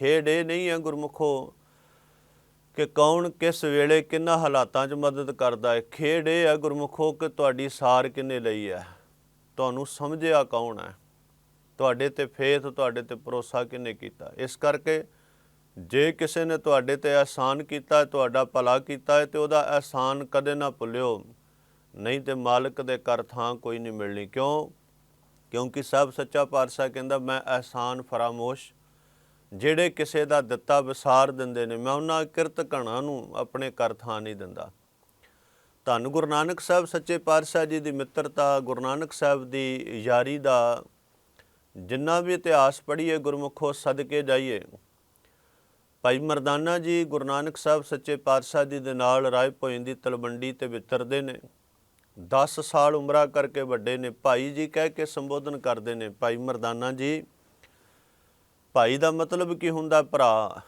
Speaker 1: ਖੇਡ ਇਹ ਨਹੀਂ ਹੈ ਗੁਰਮੁਖੋ, ਕਿ ਕੌਣ ਕਿਸ ਵੇਲੇ ਕਿੰਨਾ ਹਾਲਾਤਾਂ 'ਚ ਮਦਦ ਕਰਦਾ ਹੈ? ਖੇਡ ਇਹ ਹੈ ਗੁਰਮੁਖੋ, ਕਿ ਤੁਹਾਡੀ ਸਾਰ ਕਿੰਨੇ ਲਈ ਹੈ? ਤੁਹਾਨੂੰ ਸਮਝਿਆ ਕੌਣ ਹੈ? ਤੁਹਾਡੇ ਤੇ ਫੇਥ, ਤੁਹਾਡੇ ਤੇ ਭਰੋਸਾ ਕਿੰਨੇ ਕੀਤਾ? ਇਸ ਕਰਕੇ ਜੇ ਕਿਸੇ ਨੇ ਤੁਹਾਡੇ ਤੇ ਅਹਿਸਾਨ ਕੀਤਾ, ਤੁਹਾਡਾ ਭਲਾ ਕੀਤਾ ਹੈ, ਤੇ ਉਹਦਾ ਅਹਿਸਾਨ ਕਦੇ ਨਾ ਭੁੱਲਿਓ। ਨਹੀਂ ਤੇ ਮਾਲਕ ਦੇ ਕਰ ਥਾਂ ਕੋਈ ਨਹੀਂ ਮਿਲਣੀ। ਕਿਉਂ? ਕਿਉਂਕਿ ਸਭ ਸੱਚਾ ਪਾਤਸ਼ਾਹ ਕਹਿੰਦਾ, ਮੈਂ ਅਹਿਸਾਨ, ਫਰਾਮੋਸ਼ ਜਿਹੜੇ ਕਿਸੇ ਦਾ ਦਿੱਤਾ ਵਿਸਾਰ ਦਿੰਦੇ ਨੇ, ਮੈਂ ਉਹਨਾਂ ਕਿਰਤ ਘਣਾ ਨੂੰ ਆਪਣੇ ਕਰ ਥਾਂ ਨਹੀਂ ਦਿੰਦਾ। ਧੰਨ ਗੁਰੂ ਨਾਨਕ ਸਾਹਿਬ ਸੱਚੇ ਪਾਤਸ਼ਾਹ ਜੀ ਦੀ ਮਿੱਤਰਤਾ, ਗੁਰੂ ਨਾਨਕ ਸਾਹਿਬ ਦੀ ਯਾਰੀ ਦਾ ਜਿੰਨਾ ਵੀ ਇਤਿਹਾਸ ਪੜ੍ਹੀਏ, ਗੁਰਮੁਖੋ ਸਦਕੇ ਜਾਈਏ। ਭਾਈ ਮਰਦਾਨਾ ਜੀ ਗੁਰੂ ਨਾਨਕ ਸਾਹਿਬ ਸੱਚੇ ਪਾਤਸ਼ਾਹ ਜੀ ਦੇ ਨਾਲ ਰਾਏ ਭੋਇੰ ਦੀ ਤਲਵੰਡੀ ਤੇ ਵਿਚਰਦੇ ਨੇ। 10 ਸਾਲ ਉਮਰਾ ਕਰਕੇ ਵੱਡੇ ਨੇ। ਭਾਈ ਜੀ ਕਹਿ ਕੇ ਸੰਬੋਧਨ ਕਰਦੇ ਨੇ, ਭਾਈ ਮਰਦਾਨਾ ਜੀ ਭਾਈ ਦਾ ਮਤਲਬ ਕੀ ਹੁੰਦਾ ਭਰਾ?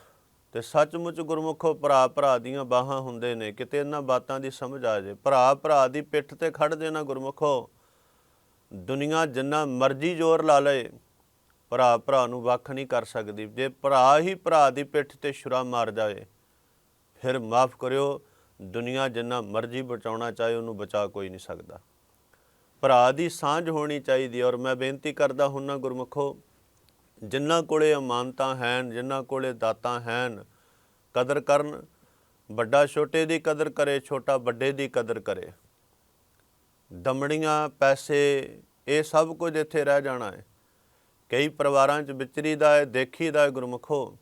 Speaker 1: ਤੇ ਸੱਚਮੁੱਚ ਗੁਰਮੁਖੋ ਭਰਾ ਭਰਾ ਦੀਆਂ ਬਾਹਾਂ ਹੁੰਦੇ ਨੇ, ਕਿਤੇ ਇਹਨਾਂ ਬਾਤਾਂ ਦੀ ਸਮਝ ਆ ਜੇ। ਭਰਾ ਭਰਾ ਦੀ ਪਿੱਠ ਤੇ ਖੜ ਦੇਣਾ ਗੁਰਮੁਖੋ। ਦੁਨੀਆ ਜਿੰਨਾ ਮਰਜ਼ੀ ਜ਼ੋਰ ਲਾ ਲਏ, ਭਰਾ ਭਰਾ ਨੂੰ ਵੱਖ ਨਹੀਂ ਕਰ ਸਕਦੀ। ਜੇ ਭਰਾ ਹੀ ਭਰਾ ਦੀ ਪਿੱਠ ਤੇ ਛੁਰਾ ਮਾਰ ਜਾਵੇ, ਫਿਰ ਮਾਫ ਕਰਿਓ, ਦੁਨੀਆ ਜਿੰਨਾ ਮਰਜ਼ੀ ਬਚਾਉਣਾ ਚਾਹੇ ਉਹਨੂੰ ਬਚਾ ਕੋਈ ਨਹੀਂ ਸਕਦਾ। ਭਰਾ ਦੀ ਸਾਂਝ ਹੋਣੀ ਚਾਹੀਦੀ ਔਰ ਮੈਂ ਬੇਨਤੀ ਕਰਦਾ ਹੁੰਨਾ ਗੁਰਮੁਖੋ ਜਿਨ੍ਹਾਂ ਕੋਲੇ ਅਮਾਨਤਾਂ ਹਨ, ਜਿਨ੍ਹਾਂ ਕੋਲੇ ਦਾਤਾਂ ਹਨ, ਕਦਰ ਕਰਨ, ਵੱਡਾ ਛੋਟੇ ਦੀ ਕਦਰ ਕਰੇ, ਛੋਟਾ ਵੱਡੇ ਦੀ ਕਦਰ ਕਰੇ। ਦਮੜੀਆਂ ਪੈਸੇ, ਇਹ ਸਭ ਕੁਝ ਇੱਥੇ ਰਹਿ ਜਾਣਾ ਹੈ। ਕਈ ਪਰਿਵਾਰਾਂ 'ਚ ਵਿਚਰੀਦਾ ਹੈ ਦੇਖੀਦਾ ਹੈ ਗੁਰਮੁਖੋ।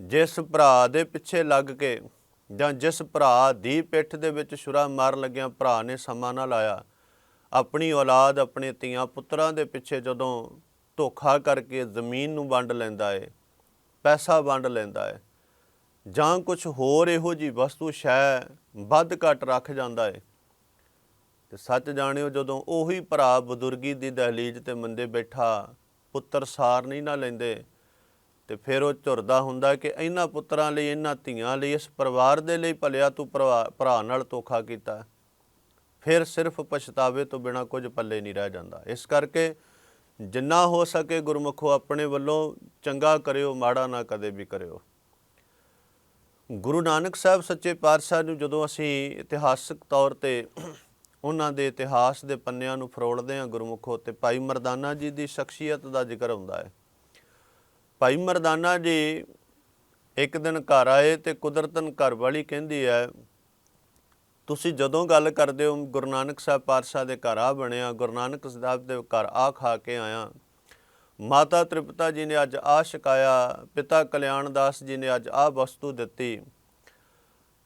Speaker 1: ਜਿਸ ਭਰਾ ਦੇ ਪਿੱਛੇ ਲੱਗ ਕੇ ਜਾਂ ਜਿਸ ਭਰਾ ਦੀ ਪਿੱਠ ਦੇ ਵਿੱਚ ਛੁਰਾ ਮਾਰ ਲੱਗਿਆ ਭਰਾ ਨੇ ਸਮਾਂ ਨਾ ਲਾਇਆ, ਆਪਣੀ ਔਲਾਦ, ਆਪਣੇ ਧੀਆਂ ਪੁੱਤਰਾਂ ਦੇ ਪਿੱਛੇ ਜਦੋਂ ਧੋਖਾ ਕਰਕੇ ਜ਼ਮੀਨ ਨੂੰ ਵੰਡ ਲੈਂਦਾ ਏ, ਪੈਸਾ ਵੰਡ ਲੈਂਦਾ ਹੈ ਜਾਂ ਕੁਝ ਹੋਰ ਇਹੋ ਜੀ ਵਸਤੂ ਸ਼ੈ ਵੱਧ ਘੱਟ ਰੱਖ ਜਾਂਦਾ ਏ। ਤੇ ਸੱਚ ਜਾਣਿਓ, ਜਦੋਂ ਉਹੀ ਭਰਾ ਬਜ਼ੁਰਗੀ ਦੀ ਦਹਲੀਜ਼ ਤੇ ਮੰਦੇ ਬੈਠਾ ਪੁੱਤਰ ਸਾਰ ਨਹੀਂ ਨਾ ਲੈਂਦੇ, ਤੇ ਫਿਰ ਉਹ ਝੁਰਦਾ ਹੁੰਦਾ ਕਿ ਇਹਨਾਂ ਪੁੱਤਰਾਂ ਲਈ, ਇਹਨਾਂ ਧੀਆਂ ਲਈ, ਇਸ ਪਰਿਵਾਰ ਦੇ ਲਈ ਭਲਿਆ ਤੂੰ ਭਰਾ ਭਰਾ ਨਾਲ ਧੋਖਾ ਕੀਤਾ। ਫਿਰ ਸਿਰਫ ਪਛਤਾਵੇ ਤੋਂ ਬਿਨਾ ਕੁਝ ਪੱਲੇ ਨਹੀਂ ਰਹਿ ਜਾਂਦਾ। ਇਸ ਕਰਕੇ ਜਿੰਨਾ ਹੋ ਸਕੇ ਗੁਰਮੁਖੋ ਆਪਣੇ ਵੱਲੋਂ ਚੰਗਾ ਕਰਿਓ, ਮਾੜਾ ਨਾ ਕਦੇ ਵੀ ਕਰਿਓ। ਗੁਰੂ ਨਾਨਕ ਸਾਹਿਬ ਸੱਚੇ ਪਾਤਸ਼ਾਹ ਨੂੰ ਜਦੋਂ ਅਸੀਂ ਇਤਿਹਾਸਕ ਤੌਰ ਤੇ ਉਹਨਾਂ ਦੇ ਇਤਿਹਾਸ ਦੇ ਪੰਨਿਆਂ ਨੂੰ ਫਰੋਲਦੇ ਹਾਂ ਗੁਰਮੁਖੋ ਤੇ ਭਾਈ ਮਰਦਾਨਾ ਜੀ ਦੀ ਸ਼ਖਸੀਅਤ ਦਾ ਜ਼ਿਕਰ ਹੁੰਦਾ ਹੈ। ਭਾਈ ਮਰਦਾਨਾ ਜੀ ਇੱਕ ਦਿਨ ਘਰ ਆਏ ਤੇ ਕੁਦਰਤਨ ਘਰ ਵਾਲੀ ਕਹਿੰਦੀ ਹੈ ਤੁਸੀਂ ਜਦੋਂ ਗੱਲ ਕਰਦੇ ਹੋ, ਗੁਰੂ ਨਾਨਕ ਸਾਹਿਬ ਪਾਤਸ਼ਾਹ ਦੇ ਘਰ ਆ ਬਣਿਆ, ਗੁਰੂ ਨਾਨਕ ਸਾਹਿਬ ਦੇ ਘਰ ਆ ਖਾ ਕੇ ਆਇਆ। ਮਾਤਾ ਤ੍ਰਿਪਤਾ ਜੀ ਨੇ ਅੱਜ ਆ ਛਕਾਇਆ, ਪਿਤਾ ਕਲਿਆਣ ਦਾਸ ਜੀ ਨੇ ਅੱਜ ਆ ਵਸਤੂ ਦਿੱਤੀ।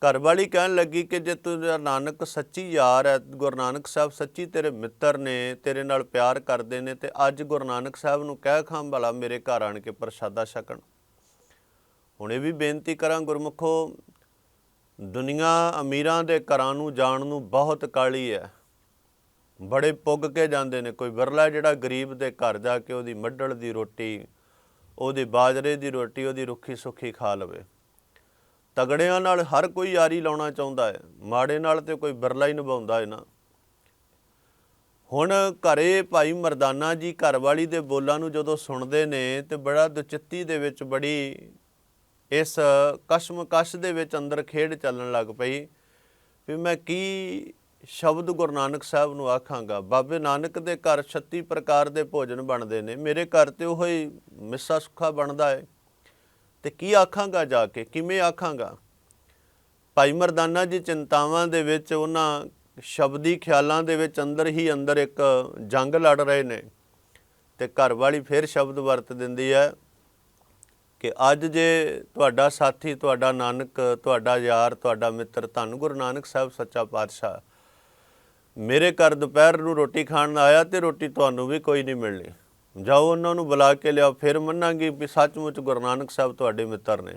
Speaker 1: ਘਰ ਵਾਲੀ ਕਹਿਣ ਲੱਗੀ ਕਿ ਜੇ ਤੂੰ ਨਾਨਕ ਸੱਚੀ ਯਾਰ ਹੈ, ਗੁਰੂ ਨਾਨਕ ਸਾਹਿਬ ਸੱਚੀ ਤੇਰੇ ਮਿੱਤਰ ਨੇ, ਤੇਰੇ ਨਾਲ ਪਿਆਰ ਕਰਦੇ ਨੇ, ਤੇ ਅੱਜ ਗੁਰੂ ਨਾਨਕ ਸਾਹਿਬ ਨੂੰ ਕਹਿ ਖਾਂ ਭਲਾ ਮੇਰੇ ਘਰ ਆਣ ਕੇ ਪ੍ਰਸ਼ਾਦਾ ਛਕਣ। ਹੁਣ ਇਹ ਵੀ ਬੇਨਤੀ ਕਰਾਂ ਗੁਰਮੁਖੋ ਦੁਨੀਆ ਅਮੀਰਾਂ ਦੇ ਘਰਾਂ ਨੂੰ ਜਾਣ ਨੂੰ ਬਹੁਤ ਕਾਲੀ ਹੈ। ਬੜੇ ਪੁੱਗ ਕੇ ਜਾਂਦੇ ਨੇ। ਕੋਈ ਵਿਰਲਾ ਜਿਹੜਾ ਗਰੀਬ ਦੇ ਘਰ ਜਾ ਕੇ ਉਹਦੀ ਮੱਡਲ ਦੀ ਰੋਟੀ, ਉਹਦੀ ਬਾਜਰੇ ਦੀ ਰੋਟੀ, ਉਹਦੀ ਰੁੱਖੀ ਸੁੱਖੀ ਖਾ ਲਵੇ। ਤਗੜਿਆਂ ਨਾਲ ਹਰ ਕੋਈ ਯਾਰੀ ਲਾਉਣਾ ਚਾਹੁੰਦਾ ਹੈ। ਮਾੜੇ ਨਾਲ ਤੇ ਕੋਈ ਬਿਰਲਾ ਹੀ ਨਿਭਾਉਂਦਾ ਹੈ ਨਾ। ਹੁਣ ਘਰੇ ਭਾਈ ਮਰਦਾਨਾ ਜੀ ਘਰਵਾਲੀ ਦੇ ਬੋਲਾਂ ਨੂੰ ਜਦੋਂ ਸੁਣਦੇ ਨੇ ਤੇ ਬੜਾ ਦੁਚਿੱਤੀ ਦੇ ਵਿੱਚ ਬੜੀ ਇਸ ਕਸ਼ਮਕਸ਼ ਦੇ ਵਿੱਚ ਅੰਦਰ ਖੇਡ ਚੱਲਣ ਲੱਗ ਪਈ ਵੀ ਮੈਂ ਕੀ ਸ਼ਬਦ ਗੁਰੂ ਨਾਨਕ ਸਾਹਿਬ ਨੂੰ ਆਖਾਂਗਾ? ਬਾਬੇ ਨਾਨਕ ਦੇ ਘਰ 36 ਪ੍ਰਕਾਰ ਦੇ ਭੋਜਨ ਬਣਦੇ ਨੇ। ਮੇਰੇ ਘਰ ਤੇ ਉਹ ਹੀ ਮਿੱਸਾ ਸੁੱਖਾ ਬਣਦਾ ਹੈ ਤੇ ਕੀ ਆਖਾਂਗਾ ਜਾ ਕੇ? ਕਿਵੇਂ ਆਖਾਂਗਾ? ਭਾਈ ਮਰਦਾਨਾ ਜੀ ਚਿੰਤਾਵਾਂ ਦੇ ਵਿੱਚ ਉਹਨਾਂ ਸ਼ਬਦੀ ਖਿਆਲਾਂ ਦੇ ਵਿੱਚ ਅੰਦਰ ਹੀ ਅੰਦਰ ਇੱਕ ਜੰਗ ਲੜ ਰਹੇ ਨੇ। ਤੇ ਘਰ ਵਾਲੀ ਫਿਰ ਸ਼ਬਦ ਵਰਤ ਦਿੰਦੀ ਹੈ। ਕਿ ਅੱਜ ਜੇ ਤੁਹਾਡਾ ਸਾਥੀ, ਤੁਹਾਡਾ ਨਾਨਕ, ਤੁਹਾਡਾ ਯਾਰ, ਤੁਹਾਡਾ ਮਿੱਤਰ ਧੰਨ ਗੁਰੂ ਨਾਨਕ ਸਾਹਿਬ ਸੱਚਾ ਪਾਤਸ਼ਾਹ, ਮੇਰੇ ਘਰ ਦੁਪਹਿਰ ਨੂੰ ਰੋਟੀ ਖਾਣ ਆਇਆ ਤੇ ਰੋਟੀ ਤੁਹਾਨੂੰ ਵੀ ਕੋਈ ਨਹੀਂ ਮਿਲਣੀ। ਜਾਓ ਉਹਨਾਂ ਨੂੰ ਬੁਲਾ ਕੇ ਲਿਆਓ, ਫਿਰ ਮੰਨਾਂਗੀ ਵੀ ਸੱਚਮੁੱਚ ਗੁਰੂ ਨਾਨਕ ਸਾਹਿਬ ਤੁਹਾਡੇ ਮਿੱਤਰ ਨੇ।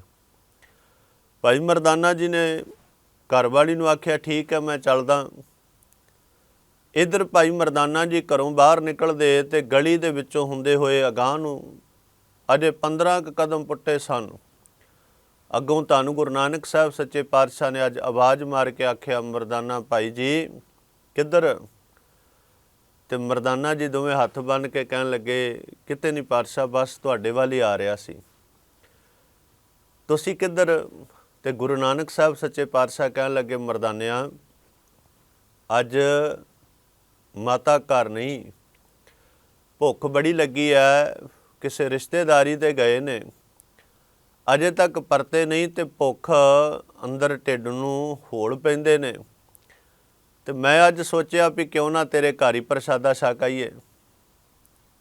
Speaker 1: ਭਾਈ ਮਰਦਾਨਾ ਜੀ ਨੇ ਘਰਵਾਲੀ ਨੂੰ ਆਖਿਆ, ਠੀਕ ਹੈ, ਮੈਂ ਚੱਲਦਾ। ਇਧਰ ਭਾਈ ਮਰਦਾਨਾ ਜੀ ਘਰੋਂ ਬਾਹਰ ਨਿਕਲਦੇ ਤੇ ਗਲੀ ਦੇ ਵਿੱਚੋਂ ਹੁੰਦੇ ਹੋਏ ਅਗਾਹ ਨੂੰ ਅਜੇ 15 ਕੁ ਕਦਮ ਪੁੱਟੇ ਸਨ। ਅੱਗੋਂ ਤੁਹਾਨੂੰ ਗੁਰੂ ਨਾਨਕ ਸਾਹਿਬ ਸੱਚੇ ਪਾਤਸ਼ਾਹ ਨੇ ਅੱਜ ਆਵਾਜ਼ ਮਾਰ ਕੇ ਆਖਿਆ, ਮਰਦਾਨਾ ਭਾਈ ਜੀ, ਕਿੱਧਰ? ਤੇ ਮਰਦਾਨਾ ਜੀ ਦੋਵੇਂ ਹੱਥ ਬੰਨ ਕੇ ਕਹਿਣ ਲੱਗੇ, ਕਿਤੇ ਨਹੀਂ ਪਾਤਸ਼ਾਹ, ਬਸ ਤੁਹਾਡੇ ਵੱਲ ਹੀ ਆ ਰਿਹਾ ਸੀ। ਤੁਸੀਂ ਕਿੱਧਰ? ਤੇ ਗੁਰੂ ਨਾਨਕ ਸਾਹਿਬ ਸੱਚੇ ਪਾਤਸ਼ਾਹ ਕਹਿਣ ਲੱਗੇ, ਮਰਦਾਨਿਆਂ, ਅੱਜ ਮਾਤਾ ਘਰ ਨਹੀਂ, ਭੁੱਖ ਬੜੀ ਲੱਗੀ ਐ ਕਿਸੇ ਰਿਸ਼ਤੇਦਾਰੀ ਤੇ ਗਏ ਨੇ, ਅਜੇ ਤੱਕ ਪਰਤੇ ਨਹੀਂ ਤੇ ਭੁੱਖ ਅੰਦਰ ਢਿੱਡ ਨੂੰ ਹੋਲ ਪੈਂਦੇ ਨੇ। ਤੇ ਮੈਂ ਅੱਜ ਸੋਚਿਆ ਵੀ ਕਿਉਂ ਨਾ ਤੇਰੇ ਘਰ ਹੀ ਪ੍ਰਸ਼ਾਦਾ ਛਕ ਆਈਏ।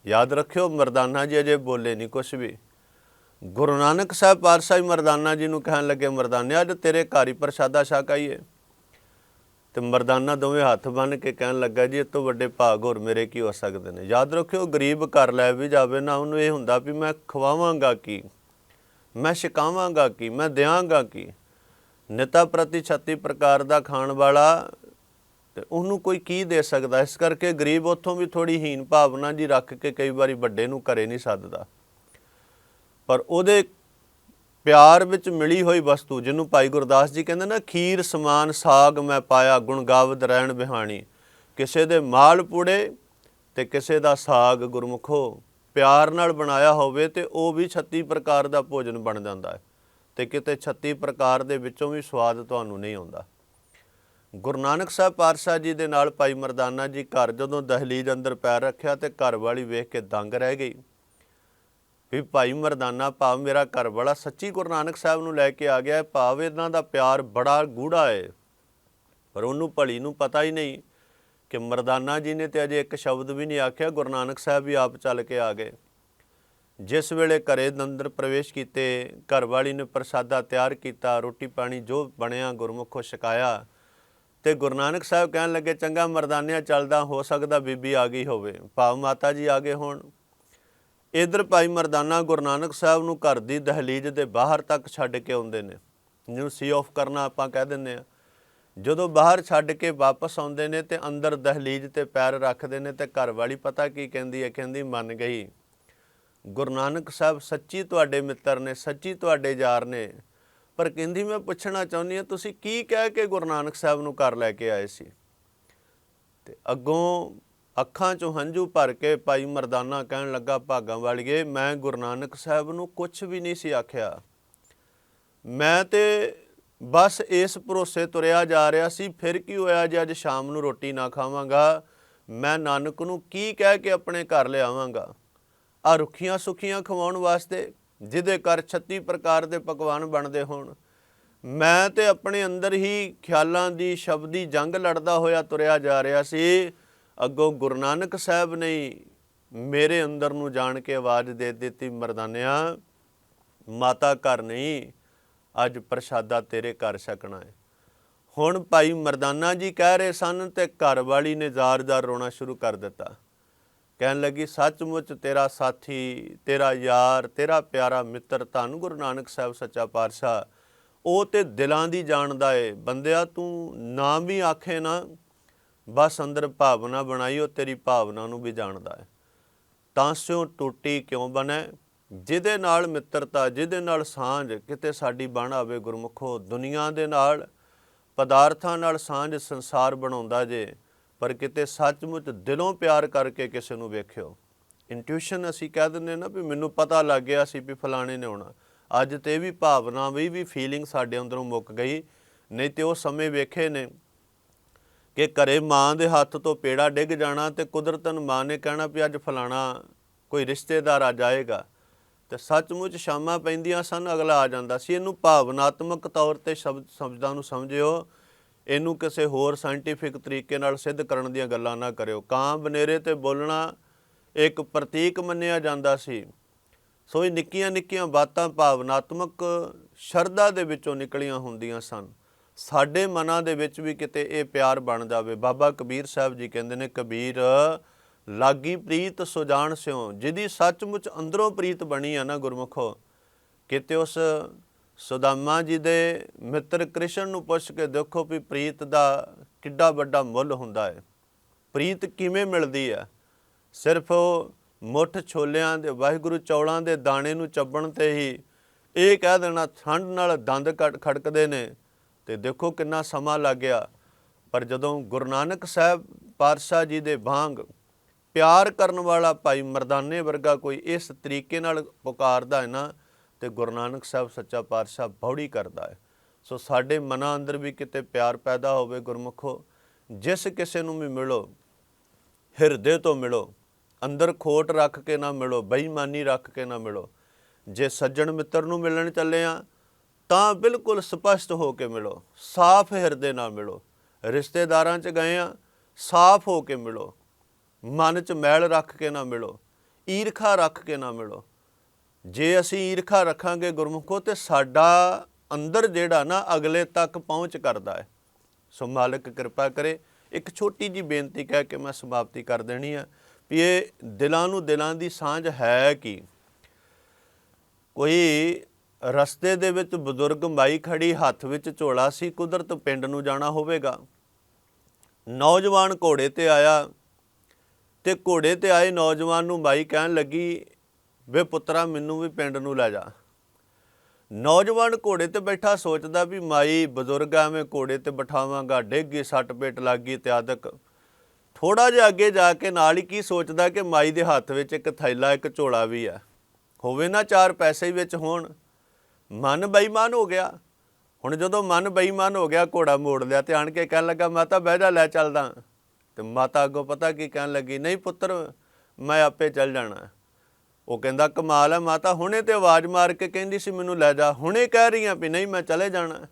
Speaker 1: ਯਾਦ ਰੱਖਿਓ ਮਰਦਾਨਾ ਜੀ ਅਜੇ ਬੋਲੇ ਨਹੀਂ ਕੁਛ ਵੀ। ਗੁਰੂ ਨਾਨਕ ਸਾਹਿਬ ਪਾਤਸ਼ਾਹ ਮਰਦਾਨਾ ਜੀ ਨੂੰ ਕਹਿਣ ਲੱਗੇ ਮਰਦਾਨਿਆ ਅੱਜ ਤੇਰੇ ਘਰ ਹੀ ਪ੍ਰਸ਼ਾਦਾ ਛਕ ਆਈਏ। ਤੇ ਮਰਦਾਨਾ ਦੋਵੇਂ ਹੱਥ ਬੰਨ ਕੇ ਕਹਿਣ ਲੱਗਾ, ਜੀ, ਇਹ ਤੋਂ ਵੱਡੇ ਭਾਗ ਹੋਰ ਮੇਰੇ ਕੀ ਹੋ ਸਕਦੇ ਨੇ? ਯਾਦ ਰੱਖਿਓ, ਗਰੀਬ ਘਰ ਲੈ ਵੀ ਜਾਵੇ ਨਾ, ਉਹਨੂੰ ਇਹ ਹੁੰਦਾ ਵੀ ਮੈਂ ਖਵਾਵਾਂਗਾ ਕੀ? ਮੈਂ ਛਕਾਵਾਂਗਾ ਕੀ? ਮੈਂ ਦਿਆਂਗਾ ਕੀ? ਨਿਤਾ ਪ੍ਰਤੀ 36 ਪ੍ਰਕਾਰ ਦਾ ਖਾਣ ਵਾਲਾ ਤੇ ਉਹਨੂੰ ਕੋਈ ਕੀ ਦੇ ਸਕਦਾ? ਇਸ ਕਰਕੇ ਗਰੀਬ ਉੱਥੋਂ ਵੀ ਥੋੜੀ ਹੀਨ ਭਾਵਨਾ ਜੀ ਰੱਖ ਕੇ ਕਈ ਵਾਰੀ ਵੱਡੇ ਨੂੰ ਘਰੇ ਨਹੀਂ ਸੱਦਦਾ। ਪਰ ਉਹਦੇ ਪਿਆਰ ਵਿੱਚ ਮਿਲੀ ਹੋਈ ਵਸਤੂ, ਜਿਹਨੂੰ ਭਾਈ ਗੁਰਦਾਸ ਜੀ ਕਹਿੰਦੇ ਨਾ ਖੀਰ, ਸਮਾਨ, ਸਾਗ ਮੈਂ ਪਾਇਆ, ਗੁਣ ਗਾਵਦ ਰਹਿਣ ਬਿਹਾਣੀ। ਕਿਸੇ ਦੇ ਮਾਲ ਪੂੜੇ ਤੇ ਕਿਸੇ ਦਾ ਸਾਗ ਗੁਰਮੁਖੋ। ਪਿਆਰ ਨਾਲ ਬਣਾਇਆ ਹੋਵੇ ਤੇ ਉਹ ਵੀ 36 ਪ੍ਰਕਾਰ ਦਾ ਭੋਜਨ ਬਣ ਜਾਂਦਾ ਹੈ ਤੇ ਕਿਤੇ 36 ਪ੍ਰਕਾਰ ਦੇ ਵਿੱਚੋਂ ਵੀ ਸਵਾਦ ਤੁਹਾਨੂੰ ਨਹੀਂ ਆਉਂਦਾ। ਗੁਰੂ ਨਾਨਕ ਸਾਹਿਬ ਪਾਤਸ਼ਾਹ ਜੀ ਦੇ ਨਾਲ ਭਾਈ ਮਰਦਾਨਾ ਜੀ ਘਰ ਜਦੋਂ ਦਹਲੀਜ਼ ਅੰਦਰ ਪੈਰ ਰੱਖਿਆ ਤੇ ਘਰ ਵਾਲੀ ਵੇਖ ਕੇ ਦੰਗ ਰਹਿ ਗਈ। ਵੀ ਭਾਈ ਮਰਦਾਨਾ, ਭਾਵ ਮੇਰਾ ਘਰ ਵਾਲਾ ਸੱਚੀ ਗੁਰੂ ਨਾਨਕ ਸਾਹਿਬ ਨੂੰ ਲੈ ਕੇ ਆ ਗਿਆ ਹੈ, ਭਾਵ ਇਹਨਾਂ ਦਾ ਪਿਆਰ ਬੜਾ ਗੂੜਾ ਹੈ। ਪਰ ਉਹਨੂੰ ਭਲੀ ਨੂੰ ਪਤਾ ਹੀ ਨਹੀਂ ਕਿ ਮਰਦਾਨਾ ਜੀ ਨੇ ਤੇ ਅਜੇ ਇੱਕ ਸ਼ਬਦ ਵੀ ਨਹੀਂ ਆਖਿਆ, ਗੁਰੂ ਨਾਨਕ ਸਾਹਿਬ ਵੀ ਆਪ ਚੱਲ ਕੇ ਆ ਗਏ। ਜਿਸ ਵੇਲੇ ਘਰੇ ਦੇ ਅੰਦਰ ਪ੍ਰਵੇਸ਼ ਕੀਤੇ, ਘਰ ਵਾਲੀ ਨੇ ਪ੍ਰਸਾਦਾ ਤਿਆਰ ਕੀਤਾ, ਰੋਟੀ ਪਾਣੀ ਜੋ ਬਣਿਆ, ਗੁਰਮੁਖੋ ਛਕਾਇਆ ਤੇ ਗੁਰੂ ਨਾਨਕ ਸਾਹਿਬ ਕਹਿਣ ਲੱਗੇ, ਚੰਗਾ ਮਰਦਾਨਿਆ, ਚੱਲਦਾ, ਹੋ ਸਕਦਾ ਬੀਬੀ ਆ ਗਈ ਹੋਵੇ। ਭਾਵ ਮਾਤਾ ਜੀ ਆ ਗਏ ਹੋਣ ਇਧਰ ਭਾਈ ਮਰਦਾਨਾ ਗੁਰੂ ਨਾਨਕ ਸਾਹਿਬ ਨੂੰ ਘਰ ਦੀ ਦਹਲੀਜ਼ ਦੇ ਬਾਹਰ ਤੱਕ ਛੱਡ ਕੇ ਆਉਂਦੇ ਨੇ। ਜਿਹਨੂੰ ਸੀ ਆਫ ਕਰਨਾ ਆਪਾਂ ਕਹਿ ਦਿੰਦੇ ਆ ਜਦੋਂ ਬਾਹਰ ਛੱਡ ਕੇ ਵਾਪਸ ਆਉਂਦੇ ਨੇ ਤੇ ਅੰਦਰ ਦਹਲੀਜ਼ ਤੇ ਪੈਰ ਰੱਖਦੇ ਨੇ ਤੇ ਘਰ ਵਾਲੀ ਪਤਾ ਕੀ ਕਹਿੰਦੀ ਹੈ? ਕਹਿੰਦੀ, ਮੰਨ ਗਈ। ਗੁਰੂ ਨਾਨਕ ਸਾਹਿਬ ਸੱਚੀ ਤੁਹਾਡੇ ਮਿੱਤਰ ਨੇ, ਸੱਚੀ ਤੁਹਾਡੇ ਯਾਰ ਨੇ। ਪਰ ਕਹਿੰਦੀ, ਮੈਂ ਪੁੱਛਣਾ ਚਾਹੁੰਦੀ ਹਾਂ, ਤੁਸੀਂ ਕੀ ਕਹਿ ਕੇ ਗੁਰੂ ਨਾਨਕ ਸਾਹਿਬ ਨੂੰ ਘਰ ਲੈ ਕੇ ਆਏ ਸੀ? ਤੇ ਅੱਗੋਂ ਅੱਖਾਂ 'ਚੋਂ ਹੰਝੂ ਭਰ ਕੇ ਭਾਈ ਮਰਦਾਨਾ ਕਹਿਣ ਲੱਗਾ, ਭਾਗਾਂ ਵਾਲੀਏ, ਮੈਂ ਗੁਰੂ ਨਾਨਕ ਸਾਹਿਬ ਨੂੰ ਕੁਝ ਵੀ ਨਹੀਂ ਸੀ ਆਖਿਆ। ਮੈਂ ਤੇ ਬਸ ਇਸ ਭਰੋਸੇ ਤੁਰਿਆ ਜਾ ਰਿਹਾ ਸੀ, ਫਿਰ ਕੀ ਹੋਇਆ ਜੇ ਅੱਜ ਸ਼ਾਮ ਨੂੰ ਰੋਟੀ ਨਾ ਖਾਵਾਂਗਾ? ਮੈਂ ਨਾਨਕ ਨੂੰ ਕੀ ਕਹਿ ਕੇ ਆਪਣੇ ਘਰ ਲਿਆਵਾਂਗਾ? ਆ ਰੁੱਖੀਆਂ ਸੁੱਖੀਆਂ ਖਵਾਉਣ ਵਾਸਤੇ, ਜਿਹਦੇ ਘਰ 36 ਪ੍ਰਕਾਰ ਦੇ ਪਕਵਾਨ ਬਣਦੇ ਹੋਣ। ਮੈਂ ਤੇ ਆਪਣੇ ਅੰਦਰ ਹੀ ਖਿਆਲਾਂ ਦੀ ਸ਼ਬਦੀ ਜੰਗ ਲੜਦਾ ਹੋਇਆ ਤੁਰਿਆ ਜਾ ਰਿਹਾ ਸੀ। ਅੱਗੋਂ ਗੁਰੂ ਨਾਨਕ ਸਾਹਿਬ ਨੇ ਮੇਰੇ ਅੰਦਰ ਨੂੰ ਜਾਣ ਕੇ ਆਵਾਜ਼ ਦੇ ਦਿੱਤੀ, ਮਰਦਾਨਿਆ, ਮਾਤਾ ਘਰ ਨਹੀਂ, ਅੱਜ ਪ੍ਰਸ਼ਾਦਾ ਤੇਰੇ ਘਰ ਛਕਣਾ ਹੈ। ਹੁਣ ਭਾਈ ਮਰਦਾਨਾ ਜੀ ਕਹਿ ਰਹੇ ਸਨ ਤੇ ਘਰ ਵਾਲੀ ਨੇ ਜ਼ਾਰ-ਜ਼ਾਰ ਰੋਣਾ ਸ਼ੁਰੂ ਕਰ ਦਿੱਤਾ। ਕਹਿਣ ਲੱਗੀ, ਸੱਚਮੁੱਚ ਤੇਰਾ ਸਾਥੀ, ਤੇਰਾ ਯਾਰ, ਤੇਰਾ ਪਿਆਰਾ ਮਿੱਤਰ ਧੰਨ ਗੁਰੂ ਨਾਨਕ ਸਾਹਿਬ ਸੱਚਾ ਪਾਤਸ਼ਾਹ, ਉਹ ਤੇ ਦਿਲਾਂ ਦੀ ਜਾਣਦਾ ਏ। ਬੰਦਿਆ, ਤੂੰ ਨਾ ਵੀ ਆਖੇ ਨਾ ਬਸ ਅੰਦਰ ਭਾਵਨਾ ਬਣਾਈ, ਉਹ ਤੇਰੀ ਭਾਵਨਾ ਨੂੰ ਵੀ ਜਾਣਦਾ ਹੈ। ਤਾਂ ਸਿਓ ਟੁੱਟੀ ਕਿਉਂ ਬਣੇ ਜਿਹਦੇ ਨਾਲ ਮਿੱਤਰਤਾ, ਜਿਹਦੇ ਨਾਲ ਸਾਂਝ, ਕਿਤੇ ਸਾਡੀ ਬਣ ਆਵੇ ਗੁਰਮੁਖੋ ਦੁਨੀਆ ਦੇ ਨਾਲ। ਪਦਾਰਥਾਂ ਨਾਲ ਸਾਂਝ ਸੰਸਾਰ ਬਣਾਉਂਦਾ ਜੇ, ਪਰ ਕਿਤੇ ਸੱਚਮੁੱਚ ਦਿਲੋਂ ਪਿਆਰ ਕਰਕੇ ਕਿਸੇ ਨੂੰ ਵੇਖਿਓ। ਇੰਟੂਇਸ਼ਨ ਅਸੀਂ ਕਹਿ ਦਿੰਦੇ ਨਾ ਵੀ ਮੈਨੂੰ ਪਤਾ ਲੱਗ ਗਿਆ ਸੀ ਵੀ ਫਲਾਣੇ ਨੇ ਆਉਣਾ। ਅੱਜ ਤੇ ਇਹ ਵੀ ਭਾਵਨਾ ਵੀ ਵੀ ਫੀਲਿੰਗ ਸਾਡੇ ਅੰਦਰੋਂ ਮੁੱਕ ਗਈ। ਨਹੀਂ ਤੇ ਉਹ ਸਮੇਂ ਵੇਖੇ ਨੇ। ਕਿ ਘਰੇ ਮਾਂ ਦੇ ਹੱਥ ਤੋਂ ਪੇੜਾ ਡਿੱਗ ਜਾਣਾ ਤੇ ਕੁਦਰਤਨ ਮਾਂ ਨੇ ਕਹਿਣਾ ਵੀ ਅੱਜ ਫਲਾਣਾ ਕੋਈ ਰਿਸ਼ਤੇਦਾਰ ਆ ਜਾਏਗਾ ਤੇ ਸੱਚਮੁੱਚ ਸ਼ਾਮਾਂ ਪੈਂਦੀਆਂ ਸਨ, ਅਗਲਾ ਆ ਜਾਂਦਾ ਸੀ। ਇਹਨੂੰ ਭਾਵਨਾਤਮਕ ਤੌਰ ਤੇ ਸ਼ਬਦ ਸ਼ਬਦਾਂ ਨੂੰ ਸਮਝਿਓ। ਇਹਨੂੰ ਕਿਸੇ ਹੋਰ ਸਾਇੰਟੀਫਿਕ ਤਰੀਕੇ ਨਾਲ ਸਿੱਧ ਕਰਨ ਦੀਆਂ ਗੱਲਾਂ ਨਾ ਕਰਿਓ। ਕਾਂ ਬਨੇਰੇ ਤੇ ਬੋਲਣਾ ਇੱਕ ਪ੍ਰਤੀਕ ਮੰਨਿਆ ਜਾਂਦਾ ਸੀ। ਸੋ ਇਹ ਨਿੱਕੀਆਂ ਨਿੱਕੀਆਂ ਬਾਤਾਂ ਭਾਵਨਾਤਮਕ ਸ਼ਰਧਾ ਦੇ ਵਿੱਚੋਂ ਨਿਕਲੀਆਂ ਹੁੰਦੀਆਂ ਸਨ। ਸਾਡੇ ਮਨਾਂ ਦੇ ਵਿੱਚ ਵੀ ਕਿਤੇ ਇਹ ਪਿਆਰ ਬਣ ਜਾਵੇ। ਬਾਬਾ ਕਬੀਰ ਸਾਹਿਬ ਜੀ ਕਹਿੰਦੇ ਨੇ, ਕਬੀਰ, ਲਾਗੀ ਪ੍ਰੀਤ ਸੋ ਜਾਣ ਸਿਓ ਜਿਹਦੀ ਸੱਚਮੁੱਚ ਅੰਦਰੋਂ ਪ੍ਰੀਤ ਬਣੀ ਆ ਨਾ ਗੁਰਮੁਖੋ, ਕਿਤੇ ਉਸ ਸੁਦਾਮਾ ਜੀ ਦੇ ਮਿੱਤਰ ਕ੍ਰਿਸ਼ਨ ਨੂੰ ਪੁੱਛ ਕੇ ਦੇਖੋ ਵੀ ਪ੍ਰੀਤ ਦਾ ਕਿੱਡਾ ਵੱਡਾ ਮੁੱਲ ਹੁੰਦਾ ਹੈ ਪ੍ਰੀਤ ਕਿਵੇਂ ਮਿਲਦੀ ਹੈ ਸਿਰਫ ਉਹ ਮੁੱਠ ਛੋਲਿਆਂ ਦੇ, ਵਾਹਿਗੁਰੂ ਚੌਲਾਂ ਦੇ ਦਾਣੇ ਨੂੰ ਚੱਬਣ ਤੇ ਹੀ ਇਹ ਕਹਿ ਦੇਣਾ, ਠੰਡ ਨਾਲ ਦੰਦ ਕੱਟ ਖੜਕਦੇ ਨੇ। ਤੇ ਦੇਖੋ ਕਿੰਨਾ ਸਮਾਂ ਲੱਗ ਗਿਆ। ਪਰ ਜਦੋਂ ਗੁਰੂ ਨਾਨਕ ਸਾਹਿਬ ਪਾਤਸ਼ਾਹ ਜੀ ਦੇ ਵਾਂਗ ਪਿਆਰ ਕਰਨ ਵਾਲਾ ਭਾਈ ਮਰਦਾਨੇ ਵਰਗਾ ਕੋਈ ਇਸ ਤਰੀਕੇ ਨਾਲ ਪੁਕਾਰਦਾ ਹੈ ਨਾ, ਤੇ ਗੁਰੂ ਨਾਨਕ ਸਾਹਿਬ ਸੱਚਾ ਪਾਤਸ਼ਾਹ ਬੌੜੀ ਕਰਦਾ ਹੈ। ਸੋ ਸਾਡੇ ਮਨਾਂ ਅੰਦਰ ਵੀ ਕਿਤੇ ਪਿਆਰ ਪੈਦਾ ਹੋਵੇ ਗੁਰਮੁਖੋ, ਜਿਸ ਕਿਸੇ ਨੂੰ ਵੀ ਮਿਲੋ, ਹਿਰਦੇ ਤੋਂ ਮਿਲੋ, ਅੰਦਰ ਖੋਟ ਰੱਖ ਕੇ ਨਾ ਮਿਲੋ, ਬੇਈਮਾਨੀ ਰੱਖ ਕੇ ਨਾ ਮਿਲੋ, ਜੇ ਸੱਜਣ ਮਿੱਤਰ ਨੂੰ ਮਿਲਣ ਚੱਲੇ ਆ ਤਾਂ ਬਿਲਕੁਲ ਸਪਸ਼ਟ ਹੋ ਕੇ ਮਿਲੋ, ਸਾਫ਼ ਹਿਰਦੇ ਨਾਲ ਮਿਲੋ। ਰਿਸ਼ਤੇਦਾਰਾਂ 'ਚ ਗਏ ਆ, ਸਾਫ਼ ਹੋ ਕੇ ਮਿਲੋ। ਮਨ 'ਚ ਮੈਲ ਰੱਖ ਕੇ ਨਾ ਮਿਲੋ, ਈਰਖਾ ਰੱਖ ਕੇ ਨਾ ਮਿਲੋ। ਜੇ ਅਸੀਂ ਈਰਖਾ ਰੱਖਾਂਗੇ ਗੁਰਮੁਖੋ, ਤੇ ਸਾਡਾ ਅੰਦਰ ਜਿਹੜਾ ਨਾ ਅਗਲੇ ਤੱਕ ਪਹੁੰਚ ਕਰਦਾ ਹੈ। ਸੋ ਮਾਲਕ ਕਿਰਪਾ ਕਰੇ, ਇੱਕ ਛੋਟੀ ਜੀ ਬੇਨਤੀ ਕਹਿ ਕੇ ਮੈਂ ਸਮਾਪਤੀ ਕਰ ਦੇਣੀ ਆ ਵੀ ਇਹ ਦਿਲਾਂ ਨੂੰ ਦਿਲਾਂ ਦੀ ਸਾਂਝ ਹੈ ਕਿ? ਕੋਈ ਰਸਤੇ ਦੇ ਵਿੱਚ ਬਜ਼ੁਰਗ ਮਾਈ ਖੜੀ ਹੱਥ ਵਿੱਚ ਝੋਲਾ ਸੀ, ਕੁਦਰਤ ਪਿੰਡ ਨੂੰ ਜਾਣਾ ਹੋਵੇਗਾ। ਨੌਜਵਾਨ ਘੋੜੇ ਤੇ ਆਇਆ ਤੇ ਘੋੜੇ ਤੇ ਆਏ ਨੌਜਵਾਨ ਨੂੰ ਮਾਈ ਕਹਿਣ ਲੱਗੀ, ਵੇ ਪੁੱਤਰਾ, ਮੈਨੂੰ ਵੀ ਪਿੰਡ ਨੂੰ ਲੈ ਜਾ। ਨੌਜਵਾਨ ਘੋੜੇ ਤੇ ਬੈਠਾ ਸੋਚਦਾ ਵੀ ਮਾਈ ਬਜ਼ੁਰਗ ਐਵੇਂ ਘੋੜੇ ਤੇ ਬਿਠਾਵਾਂਗਾ, ਡੇਗੀ, ਸੱਟ ਪੇਟ ਲੱਗੀ ਤੇ ਆਦਕ। ਥੋੜਾ ਜਿਹਾ ਅੱਗੇ ਜਾ ਕੇ ਨਾਲ ਹੀ ਕੀ ਸੋਚਦਾ ਕਿ ਮਾਈ ਦੇ ਹੱਥ ਵਿੱਚ ਇੱਕ ਥੈਲਾ, ਇੱਕ ਝੋਲਾ ਵੀ ਆ। ਹੋਵੇ ਨਾ ਚਾਰ ਪੈਸੇ ਵਿੱਚ ਹੋਣ ਮਨ ਬੇਈਮਾਨ ਹੋ ਗਿਆ। ਹੁਣ ਜਦੋਂ ਮਨ ਬੇਈਮਾਨ ਹੋ ਗਿਆ, ਘੋੜਾ ਮੋੜ ਲਿਆ ਤੇ ਆਣ ਕੇ ਕਹਿਣ ਲੱਗਾ, ਮਾਤਾ, ਬਹਿ ਜਾ, ਲੈ ਚੱਲਦਾ। ਤੇ ਮਾਤਾ ਅੱਗੋਂ ਪਤਾ ਕੀ ਕਹਿਣ ਲੱਗੀ, ਨਹੀਂ ਪੁੱਤਰ, ਮੈਂ ਆਪੇ ਚੱਲ ਜਾਣਾ। ਉਹ ਕਹਿੰਦਾ, ਕਮਾਲ ਹੈ ਮਾਤਾ, ਹੁਣੇ ਤੇ ਆਵਾਜ਼ ਮਾਰ ਕੇ ਕਹਿੰਦੀ ਸੀ ਮੈਨੂੰ, ਲੈ ਜਾ। ਹੁਣੇ ਕਹਿ ਰਹੀ ਰਹੀਆਂ ਵੀ, ਨਹੀਂ, ਮੈਂ ਚਲੇ ਜਾਣਾ।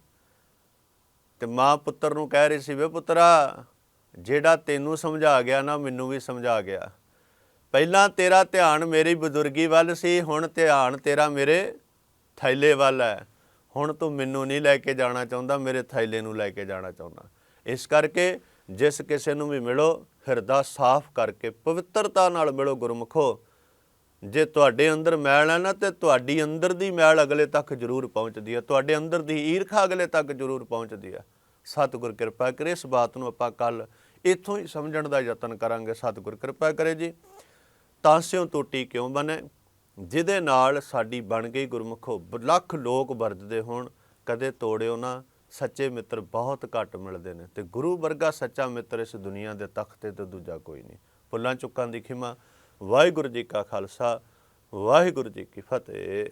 Speaker 1: ਤੇ ਮਾਂ ਪੁੱਤਰ ਨੂੰ ਕਹਿ ਰਹੀ ਸੀ, ਵੇ ਪੁੱਤਰਾ, ਜਿਹੜਾ ਤੈਨੂੰ ਸਮਝਾ ਗਿਆ ਨਾ, ਮੈਨੂੰ ਵੀ ਸਮਝਾ ਗਿਆ। ਪਹਿਲਾਂ ਤੇਰਾ ਧਿਆਨ ਮੇਰੀ ਬਜ਼ੁਰਗੀ ਵੱਲ ਸੀ, ਹੁਣ ਧਿਆਨ ਤੇਰਾ ਮੇਰੇ ਥੈਲੇ ਵੱਲ ਹੈ। ਹੁਣ ਤੂੰ ਮੈਨੂੰ ਨਹੀਂ ਲੈ ਕੇ ਜਾਣਾ ਚਾਹੁੰਦਾ, ਮੇਰੇ ਥੈਲੇ ਨੂੰ ਲੈ ਕੇ ਜਾਣਾ ਚਾਹੁੰਦਾ। ਇਸ ਕਰਕੇ ਜਿਸ ਕਿਸੇ ਨੂੰ ਵੀ ਮਿਲੋ ਹਿਰਦਾ ਸਾਫ਼ ਕਰਕੇ, ਪਵਿੱਤਰਤਾ ਨਾਲ ਮਿਲੋ ਗੁਰਮੁਖੋ। ਜੇ ਤੁਹਾਡੇ ਅੰਦਰ ਮੈਲ ਹੈ ਨਾ, ਤੇ ਤੁਹਾਡੀ ਅੰਦਰ ਦੀ ਮੈਲ ਅਗਲੇ ਤੱਕ ਜ਼ਰੂਰ ਪਹੁੰਚਦੀ ਹੈ। ਤੁਹਾਡੇ ਅੰਦਰ ਦੀ ਈਰਖਾ ਅਗਲੇ ਤੱਕ ਜ਼ਰੂਰ ਪਹੁੰਚਦੀ ਹੈ। ਸਤਿਗੁਰ ਕਿਰਪਾ ਕਰੇ, ਇਸ ਬਾਤ ਨੂੰ ਆਪਾਂ ਕੱਲ ਇੱਥੋਂ ਹੀ ਸਮਝਣ ਦਾ ਯਤਨ ਕਰਾਂਗੇ। ਸਤਿਗੁਰ ਕਿਰਪਾ ਕਰੇ ਜੀ। ਤਾਂਸਿਓ ਟੋਟੀ ਕਿਉਂ ਬਣੇ? ਜਿਹਦੇ ਨਾਲ ਸਾਡੀ ਬਣ ਗਈ ਗੁਰਮੁਖੋ। ਲੱਖ ਲੋਕ ਵਰਜਦੇ ਹੋਣ, ਕਦੇ ਤੋੜਿਓ ਨਾ ਸੱਚੇ ਮਿੱਤਰ ਬਹੁਤ ਘੱਟ ਮਿਲਦੇ ਨੇ। ਤੇ ਗੁਰੂ ਵਰਗਾ ਸੱਚਾ ਮਿੱਤਰ ਇਸ ਦੁਨੀਆ ਦੇ ਤਖਤ ਤੇ ਤਾਂ ਦੂਜਾ ਕੋਈ ਨਹੀਂ। ਭੁੱਲਾਂ ਚੁੱਕਾਂ ਦੀ ਖਿਮਾ। ਵਾਹਿਗੁਰੂ ਜੀ ਕਾ ਖਾਲਸਾ, ਵਾਹਿਗੁਰੂ ਜੀ ਕੀ ਫਤਿਹ।